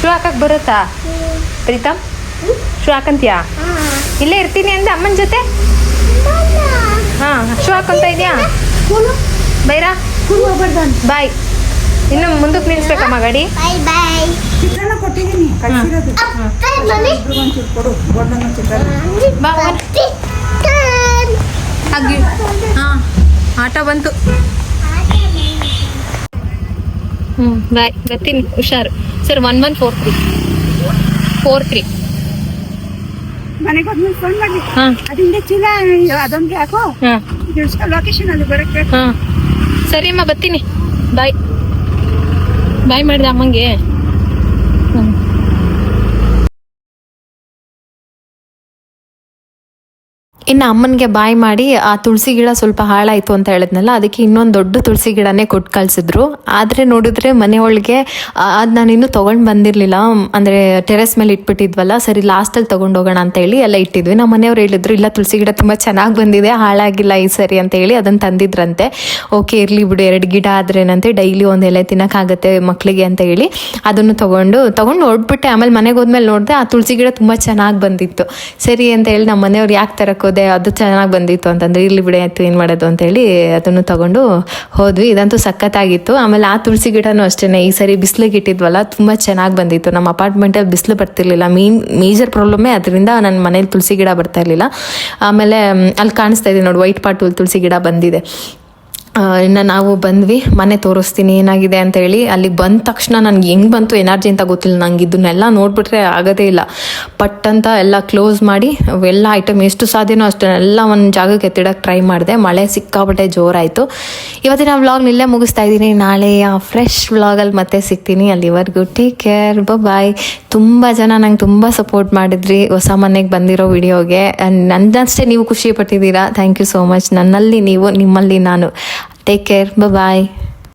ಶೂ ಹಾಕಕ್ ಬರುತ್ತಾ? ಪ್ರೀತಮ್? ಶೂ ಹಾಕಂತೀಯಾ? ಇಲ್ಲೇ ಇರ್ತೀನಿ ಅಂದ ಅಮ್ಮನ ಜೊತೆ? ಹಾ ಶೂ ಹಾಕೊಂತ ಇದೆಯಾ? ಬೈರಾ? ಬಾಯ್. ಇನ್ನು ಮುಂದಕ್ಕೆ ನಿಲ್ಸ್ಬೇಕಮ್ಮ ಗಾಡಿ. ಕೊಟ್ಟಿದ್ದೀನಿ. ಕಳ್ಸಿರೋದು. ಒಂಚೂರು ಕೊಡು. ಬಾ. ಟನ್ ಹಾಂ ಆಟೋ ಬಂತು. ಹ್ಞೂ ಬಾಯ್. ಬರ್ತೀನಿ. ಹುಷಾರು. Sir one one four three. Four three. ಮನೆಗೆ ಹೋದ್ಮೇಲೆ ಫೋನ್ ಮಾಡಿ ಹಾಂ. ಅದಿಂದ ಚೀಲ ಅದೊಂದು ಯಾಕೋ ಹಾಂ. ಲೊಕೇಶನ್ ಅಲ್ಲಿ ಬರಕ್ಕೆ. ಹಾಂ. ಸರಿ ಅಮ್ಮ ಬರ್ತೀನಿ. ಬಾಯ್ ಬಾಯ್ ಮಾಡಿದೆ ಅಮ್ಮಂಗೆ. ಇನ್ನು ಅಮ್ಮನಿಗೆ ಬಾಯ್ ಮಾಡಿ, ಆ ತುಳಸಿ ಗಿಡ ಸ್ವಲ್ಪ ಹಾಳಾಯಿತು ಅಂತ ಹೇಳಿದ್ನಲ್ಲ, ಅದಕ್ಕೆ ಇನ್ನೊಂದು ದೊಡ್ಡ ತುಳಸಿ ಗಿಡನೇ ಕೊಟ್ಟು ಕಳಿಸಿದ್ರು. ಆದರೆ ನೋಡಿದ್ರೆ ಮನೆ ಒಳಗೆ ಅದು ನಾನು ಇನ್ನೂ ತೊಗೊಂಡು ಬಂದಿರಲಿಲ್ಲ. ಅಂದರೆ ಟೆರೆಸ್ ಮೇಲೆ ಇಟ್ಬಿಟ್ಟಿದ್ವಲ್ಲ, ಸರಿ ಲಾಸ್ಟಲ್ಲಿ ತೊಗೊಂಡು ಹೋಗೋಣ ಅಂತ ಹೇಳಿ ಎಲ್ಲ ಇಟ್ಟಿದ್ವಿ. ನಮ್ಮ ಮನೆಯವರು ಹೇಳಿದ್ರು, ಇಲ್ಲ, ತುಳಸಿ ಗಿಡ ತುಂಬ ಚೆನ್ನಾಗಿ ಬಂದಿದೆ, ಹಾಳಾಗಿಲ್ಲ ಈ ಸರಿ ಅಂತ ಹೇಳಿ ಅದನ್ನು ತಂದಿದ್ರಂತೆ. ಓಕೆ, ಇರಲಿ ಬಿಡು, ಎರಡು ಗಿಡ ಆದ್ರೇನಂತೆ ಡೈಲಿ ಒಂದು ಎಲೆ ತಿನ್ನೋಕ್ಕಾಗತ್ತೆ ಮಕ್ಕಳಿಗೆ ಅಂತ ಹೇಳಿ ಅದನ್ನು ತೊಗೊಂಡು ತೊಗೊಂಡು ಹೊಡ್ಬಿಟ್ಟೆ ಆಮೇಲೆ ಮನೆಗೆ ಹೋದ್ಮೇಲೆ ನೋಡಿದೆ, ಆ ತುಳಸಿ ಗಿಡ ತುಂಬ ಚೆನ್ನಾಗಿ ಬಂದಿತ್ತು. ಸರಿ ಅಂತ ಹೇಳಿ ನಮ್ಮ ಮನೆಯವ್ರು ಯಾಕೆ ತರಕ್ಕೆ ಹೋದೆ? ಅದು ಚೆನ್ನಾಗಿ ಬಂದಿತ್ತು ಅಂತಂದ್ರೆ ಇಲ್ಲಿ ಬಿಡೆ, ಆಯಿತು, ಏನು ಮಾಡೋದು? ಅಂತ ಹೇಳಿ ಅದನ್ನು ತಗೊಂಡು ಹೋದ್ವಿ. ಇದಂತೂ ಸಖತ್ತಾಗಿತ್ತು. ಆಮೇಲೆ ಆ ತುಳಸಿ ಗಿಡನೂ ಅಷ್ಟೇ ಈ ಸರಿ ಬಿಸಿಲಿಗೆ ಇಟ್ಟಿದ್ವಲ್ಲ, ತುಂಬ ಚೆನ್ನಾಗಿ ಬಂದಿತ್ತು. ನಮ್ಮ ಅಪಾರ್ಟ್ಮೆಂಟಲ್ಲಿ ಬಿಸಿಲು ಬರ್ತಿರ್ಲಿಲ್ಲ. ಮೀನ್ ಮೇಜರ್ ಪ್ರಾಬ್ಲಮ್ಮೇ ಅದರಿಂದ ನನ್ನ ಮನೇಲಿ ತುಳಸಿ ಗಿಡ ಬರ್ತಾ ಇರಲಿಲ್ಲ. ಆಮೇಲೆ ಅಲ್ಲಿ ಕಾಣಿಸ್ತಾ ಇದೆ ನೋಡಿ ವೈಟ್ ಪಾಟು ತುಳಸಿ ಗಿಡ ಬಂದಿದೆ. ಇನ್ನು ನಾವು ಬಂದ್ವಿ, ಮನೆ ತೋರಿಸ್ತೀನಿ, ಏನಾಗಿದೆ ಅಂತ ಹೇಳಿ, ಅಲ್ಲಿಗೆ ಬಂದ ತಕ್ಷಣ ನನಗೆ ಹೆಂಗೆ ಬಂತು ಎನರ್ಜಿ ಅಂತ ಗೊತ್ತಿಲ್ಲ. ನಂಗೆ ಇದನ್ನೆಲ್ಲ ನೋಡಿಬಿಟ್ರೆ ಆಗೋದೇ ಇಲ್ಲ. ಪಟ್ ಅಂತ ಎಲ್ಲ ಕ್ಲೋಸ್ ಮಾಡಿ ಎಲ್ಲ ಐಟಮ್ ಎಷ್ಟು ಸಾಧ್ಯನೋ ಅಷ್ಟನ್ನೆಲ್ಲ ಒಂದು ಜಾಗಕ್ಕೆ ಎತ್ತಿಡಕ್ಕೆ ಟ್ರೈ ಮಾಡಿದೆ. ಮಳೆ ಸಿಕ್ಕಾಪಟ್ಟೆ ಜೋರಾಯಿತು. ಇವತ್ತಿನ ವ್ಲಾಗ್ ಇಲ್ಲೇ ಮುಗಿಸ್ತಾ ಇದ್ದೀನಿ. ನಾಳೆ ಫ್ರೆಶ್ ವ್ಲಾಗಲ್ಲಿ ಮತ್ತೆ ಸಿಗ್ತೀನಿ. ಅಲ್ಲಿವರೆಗೂ ಟೇಕ್ ಕೇರ್ ಬಾಯ್ ತುಂಬ ಜನ ನಂಗೆ ತುಂಬ ಸಪೋರ್ಟ್ ಮಾಡಿದ್ರಿ ಹೊಸ ಮನೆಗೆ ಬಂದಿರೋ ವಿಡಿಯೋಗೆ. ನನ್ನಷ್ಟೇ ನೀವು ಖುಷಿ ಪಟ್ಟಿದ್ದೀರಾ ಥ್ಯಾಂಕ್ ಯು ಸೋ ಮಚ್ ನನ್ನಲ್ಲಿ ನೀವು, ನಿಮ್ಮಲ್ಲಿ ನಾನು. Take care bye